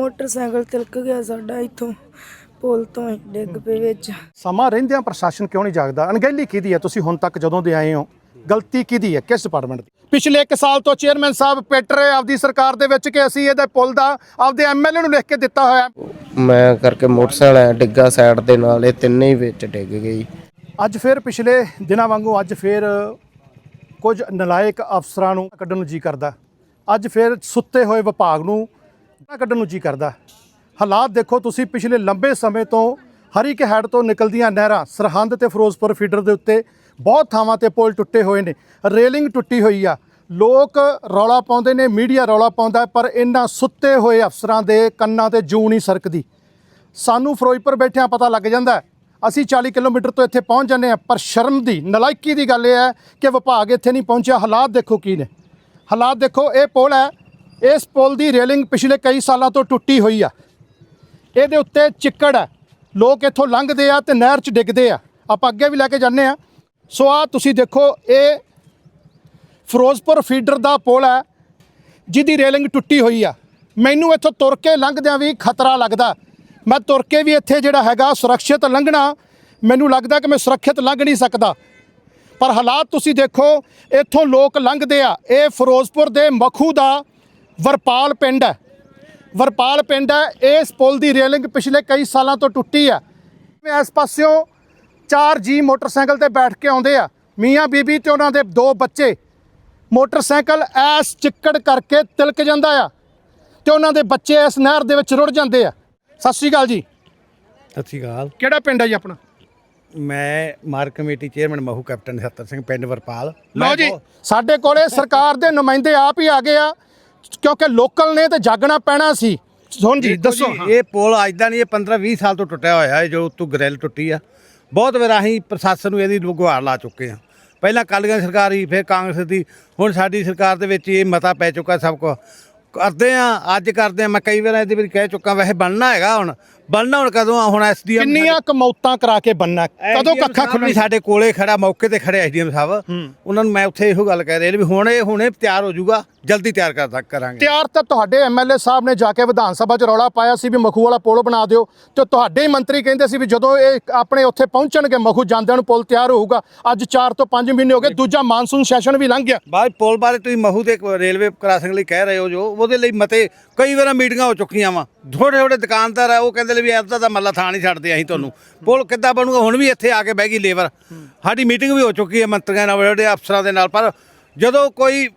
Motorcycle ਤਿਲਕ ਗਿਆ ਸਾਡਾ ਇੱਥੋਂ ਪੁਲ ਤੋਂ ਹੀ ਡਿੱਗ ਪਏ ਵਿੱਚ। ਸਮਾਂ ਰਹਿੰਦਿਆਂ ਪ੍ਰਸ਼ਾਸਨ ਕਿਉਂ ਨਹੀਂ ਜਾਗਦਾ? ਅਣਗਹਿਲੀ ਕਿਹਦੀ ਹੈ? ਤੁਸੀਂ ਹੁਣ ਤੱਕ ਜਦੋਂ ਦੇ ਆਏ ਹੋ ਗਲਤੀ ਕਿਹਦੀ ਹੈ? ਕਿਸ ਡਿਪਾਰਟਮੈਂਟ ਦੀ? ਪਿਛਲੇ 1 ਸਾਲ ਤੋਂ ਚੇਅਰਮੈਨ ਸਾਹਿਬ ਪਿੱਟ ਰਹੇ ਆਪਦੀ ਸਰਕਾਰ ਦੇ ਵਿੱਚ ਕਿ ਅਸੀਂ ਇਹਦੇ ਪੁਲ ਦਾ ਆਪਦੇ ਐਮਐਲਏ ਨੂੰ ਲਿਖ ਕੇ ਦਿੱਤਾ ਹੋਇਆ। ਮੈਂ ਕਰਕੇ ਮੋਟਰਸਾਈਕਲ ਆਇਆ ਡਿੱਗਾ ਸਾਈਡ ਦੇ ਨਾਲ ਇਹ ਤਿੰਨੇ ਹੀ ਵਿੱਚ ਡਿੱਗ ਗਈ ਅੱਜ ਫਿਰ ਪਿਛਲੇ ਦਿਨਾਂ ਵਾਂਗੂ ਅੱਜ ਫਿਰ ਕੁਝ ਨਲਾਇਕ ਅਫਸਰਾਂ ਨੂੰ ਕੱਢਣ ਨੂੰ ਜੀ ਕਰਦਾ। ਅੱਜ ਫਿਰ ਸੁੱਤੇ ਹੋਏ ਵਿਭਾਗ ਨੂੰ ਕੱਢਣ ਨੂੰ ਜੀ ਕਰਦਾ। ਹਾਲਾਤ ਦੇਖੋ, ਤੁਸੀਂ ਪਿਛਲੇ ਲੰਬੇ ਸਮੇਂ ਤੋਂ ਹਰੀਕੇ ਹੈਡ ਤੋਂ ਨਿਕਲਦੀਆਂ ਨਹਿਰਾਂ ਸਰਹੰਦ ਤੇ ਫਿਰੋਜ਼ਪੁਰ ਫੀਡਰ ਦੇ ਉੱਤੇ ਬਹੁਤ ਥਾਵਾਂ ਤੇ ਪੁਲ ਟੁੱਟੇ ਹੋਏ ਨੇ, ਰੇਲਿੰਗ ਟੁੱਟੀ ਹੋਈ ਆ। ਲੋਕ ਰੌਲਾ ਪਾਉਂਦੇ ਨੇ, ਮੀਡੀਆ ਰੌਲਾ ਪਾਉਂਦਾ, ਪਰ ਇਹਨਾਂ ਸੁੱਤੇ ਹੋਏ ਅਫਸਰਾਂ ਦੇ ਕੰਨਾਂ ਤੇ ਜੂ ਨਹੀਂ ਸਰਕਦੀ। ਸਾਨੂੰ ਫਿਰੋਜ਼ਪੁਰ ਬੈਠਿਆਂ ਪਤਾ ਲੱਗ ਜਾਂਦਾ ਅਸੀਂ 40 ਕਿਲੋਮੀਟਰ ਤੋਂ ਇੱਥੇ ਪਹੁੰਚ ਜਾਂਦੇ ਹਾਂ, ਪਰ ਸ਼ਰਮ ਦੀ, ਨਲਾਇਕੀ ਦੀ ਗੱਲ ਇਹ ਹੈ ਕਿ ਵਿਭਾਗ ਇੱਥੇ ਨਹੀਂ ਪਹੁੰਚਿਆ। ਹਾਲਾਤ ਦੇਖੋ ਕੀ ਨੇ। ਹਾਲਾਤ ਦੇਖੋ, ਇਹ ਪੁਲ ਹੈ ਇਸ ਪੁਲ ਦੀ ਰੇਲਿੰਗ ਪਿਛਲੇ ਕਈ ਸਾਲਾਂ ਤੋਂ ਟੁੱਟੀ ਹੋਈ ਆ। ਇਹਦੇ ਉੱਤੇ ਚਿੱਕੜ ਹੈ ਲੋਕ ਇੱਥੋਂ ਲੰਘਦੇ ਆ ਤੇ ਨਹਿਰ 'ਚ ਡਿੱਗਦੇ ਆ। ਆਪਾਂ ਅੱਗੇ ਵੀ ਲੈ ਕੇ ਜਾਂਦੇ ਆ। ਸੋ ਆ ਤੁਸੀਂ ਦੇਖੋ, ਇਹ ਫਿਰੋਜ਼ਪੁਰ ਫੀਡਰ ਦਾ ਪੁਲ ਹੈ ਜਿਹਦੀ ਰੇਲਿੰਗ ਟੁੱਟੀ ਹੋਈ ਆ। ਮੈਨੂੰ ਇੱਥੋਂ ਤੁਰ ਕੇ ਲੰਘਦਿਆਂ ਵੀ ਖਤਰਾ ਲੱਗਦਾ। ਮੈਂ ਤੁਰ ਕੇ ਵੀ ਇੱਥੇ ਜਿਹੜਾ ਹੈਗਾ ਸੁਰੱਖਿਅਤ ਲੰਘਣਾ, ਮੈਨੂੰ ਲੱਗਦਾ ਕਿ ਮੈਂ ਸੁਰੱਖਿਅਤ ਲੰਘ ਨਹੀਂ ਸਕਦਾ। ਪਰ ਹਾਲਾਤ ਤੁਸੀਂ ਦੇਖੋ, ਇੱਥੋਂ ਲੋਕ ਲੰਘਦੇ ਆ। ਇਹ ਫਿਰੋਜ਼ਪੁਰ ਦੇ ਮਖੂ ਦਾ ਵਰਪਾਲ ਪਿੰਡ ਹੈ। ਵਰਪਾਲ ਪਿੰਡ ਹੈ। ਇਸ ਪੁਲ ਦੀ ਰੇਲਿੰਗ ਪਿਛਲੇ ਕਈ ਸਾਲਾਂ ਤੋਂ ਟੁੱਟੀ ਆ ਇਸ ਪਾਸਿਓਂ ਚਾਰ ਜੀ ਮੋਟਰਸਾਈਕਲ ਤੇ ਬੈਠ ਕੇ ਆਉਂਦੇ ਆ। ਮੀਆਂ ਬੀਬੀ ਤੇ ਉਹਨਾਂ ਦੇ ਦੋ ਬੱਚੇ। ਮੋਟਰਸਾਈਕਲ ਐਸ ਚਿੱਕੜ ਕਰਕੇ ਤਿਲਕ ਜਾਂਦਾ ਆ ਤੇ ਉਹਨਾਂ ਦੇ ਬੱਚੇ ਇਸ ਨਹਿਰ ਦੇ ਵਿੱਚ ਰੁੜ ਜਾਂਦੇ ਆ। ਸਤਿ ਸ਼੍ਰੀ ਅਕਾਲ ਜੀ। ਸਤਿ ਸ਼੍ਰੀ ਅਕਾਲ। ਕਿਹੜਾ ਪਿੰਡ ਹੈ ਜੀ ਆਪਣਾ? ਮੈਂ market committee chairman Mahu captain Sattar Singh ਪਿੰਡ ਵਰਪਾਲ। ਲਓ ਜੀ ਸਾਡੇ ਕੋਲੇ ਸਰਕਾਰ ਦੇ ਨੁਮਾਇੰਦੇ ਆਪ ਹੀ ਆ ਗਏ ਆ। ਕਿਉਂਕਿ ਲੋਕਲ ਨੇ ਤੇ ਜਾਗਣਾ ਪੈਣਾ ਸੀ। ਸੁਣ ਜੀ ਦੱਸੋ। ਇਹ ਪੁਲ ਅੱਜ ਦਾ ਨਹੀਂ ਇਹ 15 20 ਸਾਲ ਤੋਂ ਟੁੱਟਿਆ ਹੋਇਆ ਹੈ ਜੋ ਉੱਤੋਂ ਗ੍ਰਿਲ ਟੁੱਟੀ ਆ। ਬਹੁਤ ਵਾਰ ਅਸੀਂ ਪ੍ਰਸ਼ਾਸਨ ਨੂੰ ਇਹਦੀ ਗੁਹਾਰ ਲਾ ਚੁੱਕੇ ਆ ਪਹਿਲਾਂ ਕਾਲੀਆਂ ਸਰਕਾਰ ਸੀ ਫਿਰ ਕਾਂਗਰਸ ਦੀ। ਹੁਣ ਸਾਡੀ ਸਰਕਾਰ ਦੇ ਵਿੱਚ ਇਹ ਮਤਾ ਪੈ ਚੁੱਕਾ ਸਭ ਕੋ ਕਰਦੇ ਆ ਅੱਜ ਕਰਦੇ ਆ ਮੈਂ ਕਈ ਵਾਰ ਇਹਦੇ ਵਿੱਚ ਕਹਿ ਚੁੱਕਾ ਵੈਸੇ ਬਣਨਾ ਹੈਗਾ ਹੁਣ। ਬਣਨਾ ਹੁਣ ਕਦੋਂ ਆ? ਹੁਣ ਐਸਡੀਐਮ ਕਿੰਨੀਆਂ ਕਮੌਤਾਂ ਕਰਾ ਕੇ ਬੰਨਾ ਕਦੋਂ ਕੱਖਾ ਖੁੱਲਣੀ ਸਾਡੇ ਕੋਲੇ ਖੜਾ ਮੌਕੇ ਤੇ ਖੜੇ ਐਸਡੀਐਮ ਸਾਹਿਬ। ਉਹਨਾਂ ਨੂੰ ਮੈਂ ਉੱਥੇ ਇਹੋ ਗੱਲ ਕਹਿ ਰਿਹਾ ਵੀ ਹੁਣ ਇਹ ਹੁਣੇ ਤਿਆਰ ਹੋ ਜਾਊਗਾ ਜਲਦੀ ਤਿਆਰ ਕਰ ਕਰਾਂਗੇ। ਤਿਆਰ ਤਾਂ ਤੁਹਾਡੇ ਐਮਐਲਏ ਸਾਹਿਬ ਨੇ ਜਾ ਕੇ ਵਿਧਾਨ ਸਭਾ 'ਚ ਰੌਲਾ ਪਾਇਆ ਸੀ ਵੀ ਮਖੂ ਵਾਲਾ ਪੁਲ ਬਣਾ ਦਿਓ। ਤੇ ਤੁਹਾਡੇ ਹੀ ਮੰਤਰੀ ਕਹਿੰਦੇ ਸੀ ਵੀ ਜਦੋਂ ਇਹ ਆਪਣੇ ਉੱਥੇ ਪਹੁੰਚਣਗੇ ਮਖੂ ਜਾਂਦਿਆਂ ਨੂੰ ਪੁਲ ਤਿਆਰ ਹੋਊਗਾ। ਅੱਜ 4 ਤੋਂ 5 ਮਹੀਨੇ ਹੋ ਗਏ ਦੂਜਾ ਮਾਨਸੂਨ ਸੈਸ਼ਨ ਵੀ ਲੰਘ ਗਿਆ। ਬਾਅਦ ਪੁਲ ਬਾਰੇ ਤੁਸੀਂ ਮਹੂ ਦੇ ਰੇਲਵੇ ਕ੍ਰਾਸਿੰਗ ਲਈ ਕਹਿ ਰਹੇ ਹੋ ਜੋ ਉਹਦੇ ਲਈ ਮਤੇ ਕਈ ਵਾਰ ਮੀਟਿੰਗਾਂ ਹੋ ਚੁੱਕੀਆਂ ਵਾ। ਥੋੜੇ ਥੋੜੇ ਦੁਕਾਨਦਾਰ ਆ ਉਹ ਕਹਿੰਦੇ ਲੈ ਵੀ ਐਦਾਂ ਦਾ ਮੱਲਾ ਥਾਂ ਨਹੀਂ ਛੱਡਦੇ ਅਸੀਂ ਤੁਹਾਨੂੰ। ਪੁਲ ਕਿੱਦਾਂ ਬਣੂਗਾ ਹੁਣ ਵੀ ਇੱਥੇ ਆ ਕੇ ਬਹਿ ਗਈ ਲੇਬਰ। ਸਾਡੀ ਮੀਟਿੰਗ ਵੀ ਹੋ ਚੁੱਕੀ ਹੈ ਮੰਤਰੀਆਂ ਨਾਲ ਵੱਡੇ ਅਫਸਰਾਂ ਦੇ ਨਾਲ ਪਰ ਜਦੋਂ ਕੋਈ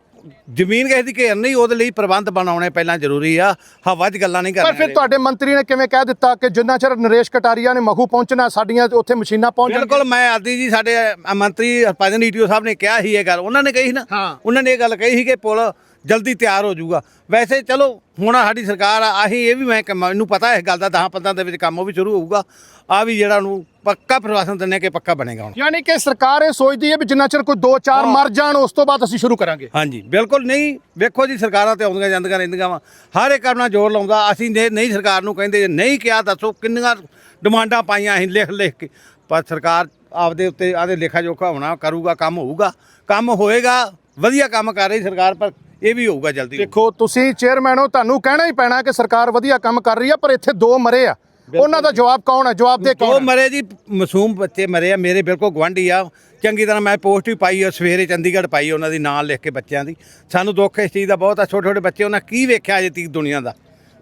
ਜ਼ਮੀਨ ਕਿਸੇ ਦੀ ਘੇਰ ਨਹੀਂ ਉਹਦੇ ਲਈ ਪ੍ਰਬੰਧ ਬਣਾਉਣੇ ਪਹਿਲਾਂ ਜ਼ਰੂਰੀ ਆ। ਹਵਾ 'ਚ ਗੱਲਾਂ ਨਹੀਂ ਪਰ ਕਰਨੀਆਂ ਫਿਰ ਤੁਹਾਡੇ ਮੰਤਰੀ ਨੇ ਕਿਵੇਂ ਕਹਿ ਦਿੱਤਾ ਕਿ ਜਿੰਨਾ ਚਿਰ ਨਰੇਸ਼ ਕਟਾਰੀਆ ਨੇ ਮਖੂ ਪਹੁੰਚਣਾ ਸਾਡੀਆਂ ਉੱਥੇ ਮਸ਼ੀਨਾਂ ਪਹੁੰਚ ਬਿਲਕੁਲ ਮੈਂ ਆਦੀ ਜੀ ਸਾਡੇ ਮੰਤਰੀ ਹਰਪਾਜਨ ਈਟੀਓ ਸਾਹਿਬ ਨੇ ਕਿਹਾ ਸੀ ਇਹ ਗੱਲ। ਉਹਨਾਂ ਨੇ ਕਹੀ ਸੀ ਨਾ। ਉਹਨਾਂ ਨੇ ਇਹ ਗੱਲ ਕਹੀ ਸੀ ਕਿ ਪੁਲ ਜਲਦੀ ਤਿਆਰ ਹੋ ਜਾਊਗਾ। ਵੈਸੇ ਚਲੋ ਹੁਣ ਸਾਡੀ ਸਰਕਾਰ ਆ ਆਹੀ ਇਹ ਵੀ ਮੈਂ ਮੈਨੂੰ ਪਤਾ ਹੈ ਇਸ ਗੱਲ ਦਾ 10 15 ਦੇ ਵਿੱਚ ਕੰਮ ਉਹ ਵੀ ਸ਼ੁਰੂ ਹੋਊਗਾ। ਆ ਵੀ ਜਿਹੜਾ ਨੂੰ ਪੱਕਾ ਪ੍ਰਵਾਸਨ ਦਿੰਨੇ ਕਿ ਪੱਕਾ ਬਣੇਗਾ ਹੁਣ। ਯਾਨੀ ਕਿ ਸਰਕਾਰ ਇਹ ਸੋਚਦੀ ਹੈ ਵੀ ਜਿੰਨਾ ਚਿਰ ਕੋਈ 2-4 ਮਰ ਜਾਣ ਉਸ ਤੋਂ ਬਾਅਦ ਅਸੀਂ ਸ਼ੁਰੂ ਕਰਾਂਗੇ। ਹਾਂਜੀ ਬਿਲਕੁਲ ਨਹੀਂ। ਵੇਖੋ ਜੀ ਸਰਕਾਰਾਂ ਤੇ ਆਉਂਦੀਆਂ ਜਾਂਦੀਆਂ ਰਹਿੰਦੀਆਂ ਵਾ। ਹਰ ਇੱਕ ਆਪਣਾ ਜ਼ੋਰ ਲਾਉਂਦਾ ਅਸੀਂ ਜੇ ਨਹੀਂ ਸਰਕਾਰ ਨੂੰ ਕਹਿੰਦੇ ਜੇ ਨਹੀਂ ਕਿਹਾ ਦੱਸੋ ਕਿੰਨੀਆਂ ਡਿਮਾਂਡਾਂ ਪਾਈਆਂ ਅਸੀਂ ਲਿਖ ਲਿਖ ਕੇ। ਪਰ ਸਰਕਾਰ ਆਪਦੇ ਉੱਤੇ ਆਦੇ ਲੇਖਾ ਜੋਖਾ ਹੋਣਾ ਕਰੂਗਾ ਕੰਮ ਹੋਊਗਾ। ਕੰਮ ਹੋਏਗਾ ਵਧੀਆ ਕੰਮ ਕਰ ਰਹੀ ਸਰਕਾਰ ਪਰ ਇਹ ਵੀ ਹੋਊਗਾ ਜਲਦੀ ਦੇਖੋ ਤੁਸੀਂ ਚੇਅਰਮੈਨ ਹੋ ਤੁਹਾਨੂੰ ਕਹਿਣਾ ਹੀ ਪੈਣਾ ਕਿ ਸਰਕਾਰ ਵਧੀਆ ਕੰਮ ਕਰ ਰਹੀ ਹੈ ਪਰ ਇੱਥੇ ਦੋ ਮਰੇ ਆ। ਉਹਨਾਂ ਦਾ ਜਵਾਬ ਕੌਣ ਹੈ? ਜਵਾਬ ਦੇ ਕੌਣ ਹੈ? ਮਰੇ ਜੀ ਮਾਸੂਮ ਬੱਚੇ ਮਰੇ ਆ ਮੇਰੇ ਬਿਲਕੁਲ ਗਵਾਂਢੀ ਆ। ਚੰਗੀ ਤਰ੍ਹਾਂ ਮੈਂ ਪੋਸਟ ਵੀ ਪਾਈ ਆ ਸਵੇਰੇ ਚੰਡੀਗੜ੍ਹ ਪਾਈ ਉਹਨਾਂ ਦੀ ਨਾਂ ਲਿਖ ਕੇ ਬੱਚਿਆਂ ਦੀ। ਸਾਨੂੰ ਦੁੱਖ ਇਸ ਚੀਜ਼ ਦਾ ਬਹੁਤ ਆ ਛੋਟੇ ਛੋਟੇ ਬੱਚੇ ਉਹਨਾਂ ਕੀ ਵੇਖਿਆ ਅਜੇ ਤੀਕ ਦੁਨੀਆ ਦਾ?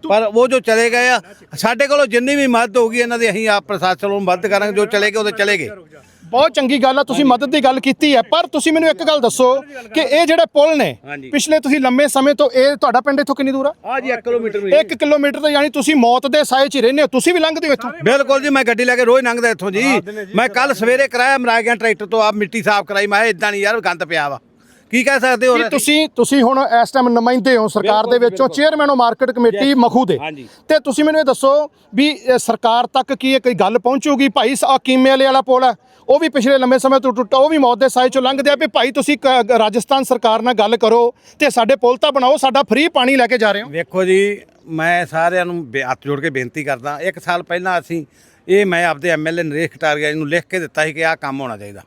ਪਰ ਉਹ ਜੋ ਚਲੇ ਗਏ ਆ ਸਾਡੇ ਕੋਲੋਂ ਜਿੰਨੀ ਵੀ ਮਦਦ ਹੋਊਗੀ ਇਹਨਾਂ ਦੀ ਅਸੀਂ ਆਪ ਪ੍ਰਸ਼ਾਸਨ ਨੂੰ ਮਦਦ ਕਰਾਂਗੇ ਜੋ ਚਲੇ ਗਏ ਉਹਦੇ ਚਲੇ ਗਏ। ਬਹੁਤ ਚੰਗੀ ਗੱਲ ਆ ਤੁਸੀਂ ਮਦਦ ਦੀ ਗੱਲ ਕੀਤੀ ਹੈ ਪਰ ਤੁਸੀਂ ਮੈਨੂੰ ਇੱਕ ਗੱਲ ਦੱਸੋ ਕਿ ਇਹ ਜਿਹੜੇ ਪੁਲ ਨੇ। ਪਿਛਲੇ ਤੁਸੀਂ ਲੰਮੇ ਸਮੇਂ ਤੋਂ ਇਹ ਤੁਹਾਡਾ ਪਿੰਡ ਇੱਥੋਂ ਕਿੰਨੀ ਦੂਰ ਆ? ਆ ਜੀ 1 ਕਿਲੋਮੀਟਰ 1 ਕਿਲੋਮੀਟਰ ਤੋਂ ਯਾਨੀ ਤੁਸੀਂ ਮੌਤ ਦੇ ਸਾਏ 'ਚ ਹੀ ਰਹਿੰਦੇ ਹੋ ਤੁਸੀਂ ਵੀ ਲੰਘਦੇ ਹੋ ਇੱਥੋਂ? ਬਿਲਕੁਲ ਜੀ ਮੈਂ ਗੱਡੀ ਲੈ ਕੇ ਰੋਜ਼ ਲੰਘਦਾ ਇੱਥੋਂ ਜੀ। ਮੈਂ ਕੱਲ ਸਵੇਰੇ ਕਰਾਇਆ ਮਰਾ ਗਿਆ ਟਰੈਕਟਰ ਤੋਂ ਆਪ ਮਿੱਟੀ ਸਾਫ਼ ਕਰਾਈ ਮੈਂ ਇਦਾਂ ਨਹੀਂ ਯਾਰ ਗੰਦ ਪਿਆ ਵਾ। ਕੀ ਕਹਿ ਸਕਦੇ ਹੋ ਕੀ ਤੁਸੀਂ ਤੁਸੀਂ ਹੁਣ ਇਸ ਟਾਈਮ ਨੁਮਾਇੰਦੇ ਹੋ ਸਰਕਾਰ ਦੇ ਵਿੱਚੋਂ ਚੇਅਰਮੈਨ ਹੋ ਮਾਰਕੀਟ ਕਮੇਟੀ ਮਖੂ ਦੇ। ਤੇ ਤੁਸੀਂ ਮੈਨੂੰ ਇਹ ਦੱਸੋ ਵੀ ਸਰਕਾਰ ਤੱਕ ਕੀ ਇਹ ਕੋਈ ਗੱਲ ਪਹੁੰਚੂਗੀ? ਭਾਈ ਆ ਕੀਮੇ ਵਾਲੇ ਵਾਲਾ ਪੁਲ ਹੈ ਉਹ ਵੀ ਪਿਛਲੇ ਲੰਮੇ ਸਮੇਂ ਤੋਂ ਟੁੱਟਾ ਉਹ ਵੀ ਮੌਤ ਦੇ ਸਾਏ ਚੋਂ ਲੰਘਦੇ ਆ ਵੀ ਭਾਈ ਤੁਸੀਂ ਰਾਜਸਥਾਨ ਸਰਕਾਰ ਨਾਲ ਗੱਲ ਕਰੋ ਤੇ ਸਾਡੇ ਪੁਲ ਤਾਂ ਬਣਾਓ ਸਾਡਾ ਫ੍ਰੀ ਪਾਣੀ ਲੈ ਕੇ ਜਾ ਰਹੇ ਹੋ। ਵੇਖੋ ਜੀ ਮੈਂ ਸਾਰਿਆਂ ਨੂੰ ਬੇ- ਹੱਥ ਜੋੜ ਕੇ ਬੇਨਤੀ ਕਰਦਾ ਇੱਕ ਸਾਲ ਪਹਿਲਾਂ ਅਸੀਂ ਇਹ ਮੈਂ ਆਪਦੇ ਐਮਐਲਏ ਨਰੇਸ਼ ਕਟਾਰੀਆ ਜੀ ਨੂੰ ਲਿਖ ਕੇ ਦਿੱਤਾ ਸੀ ਕਿ ਆਹ ਕੰਮ ਹੋਣਾ ਚਾਹੀਦਾ।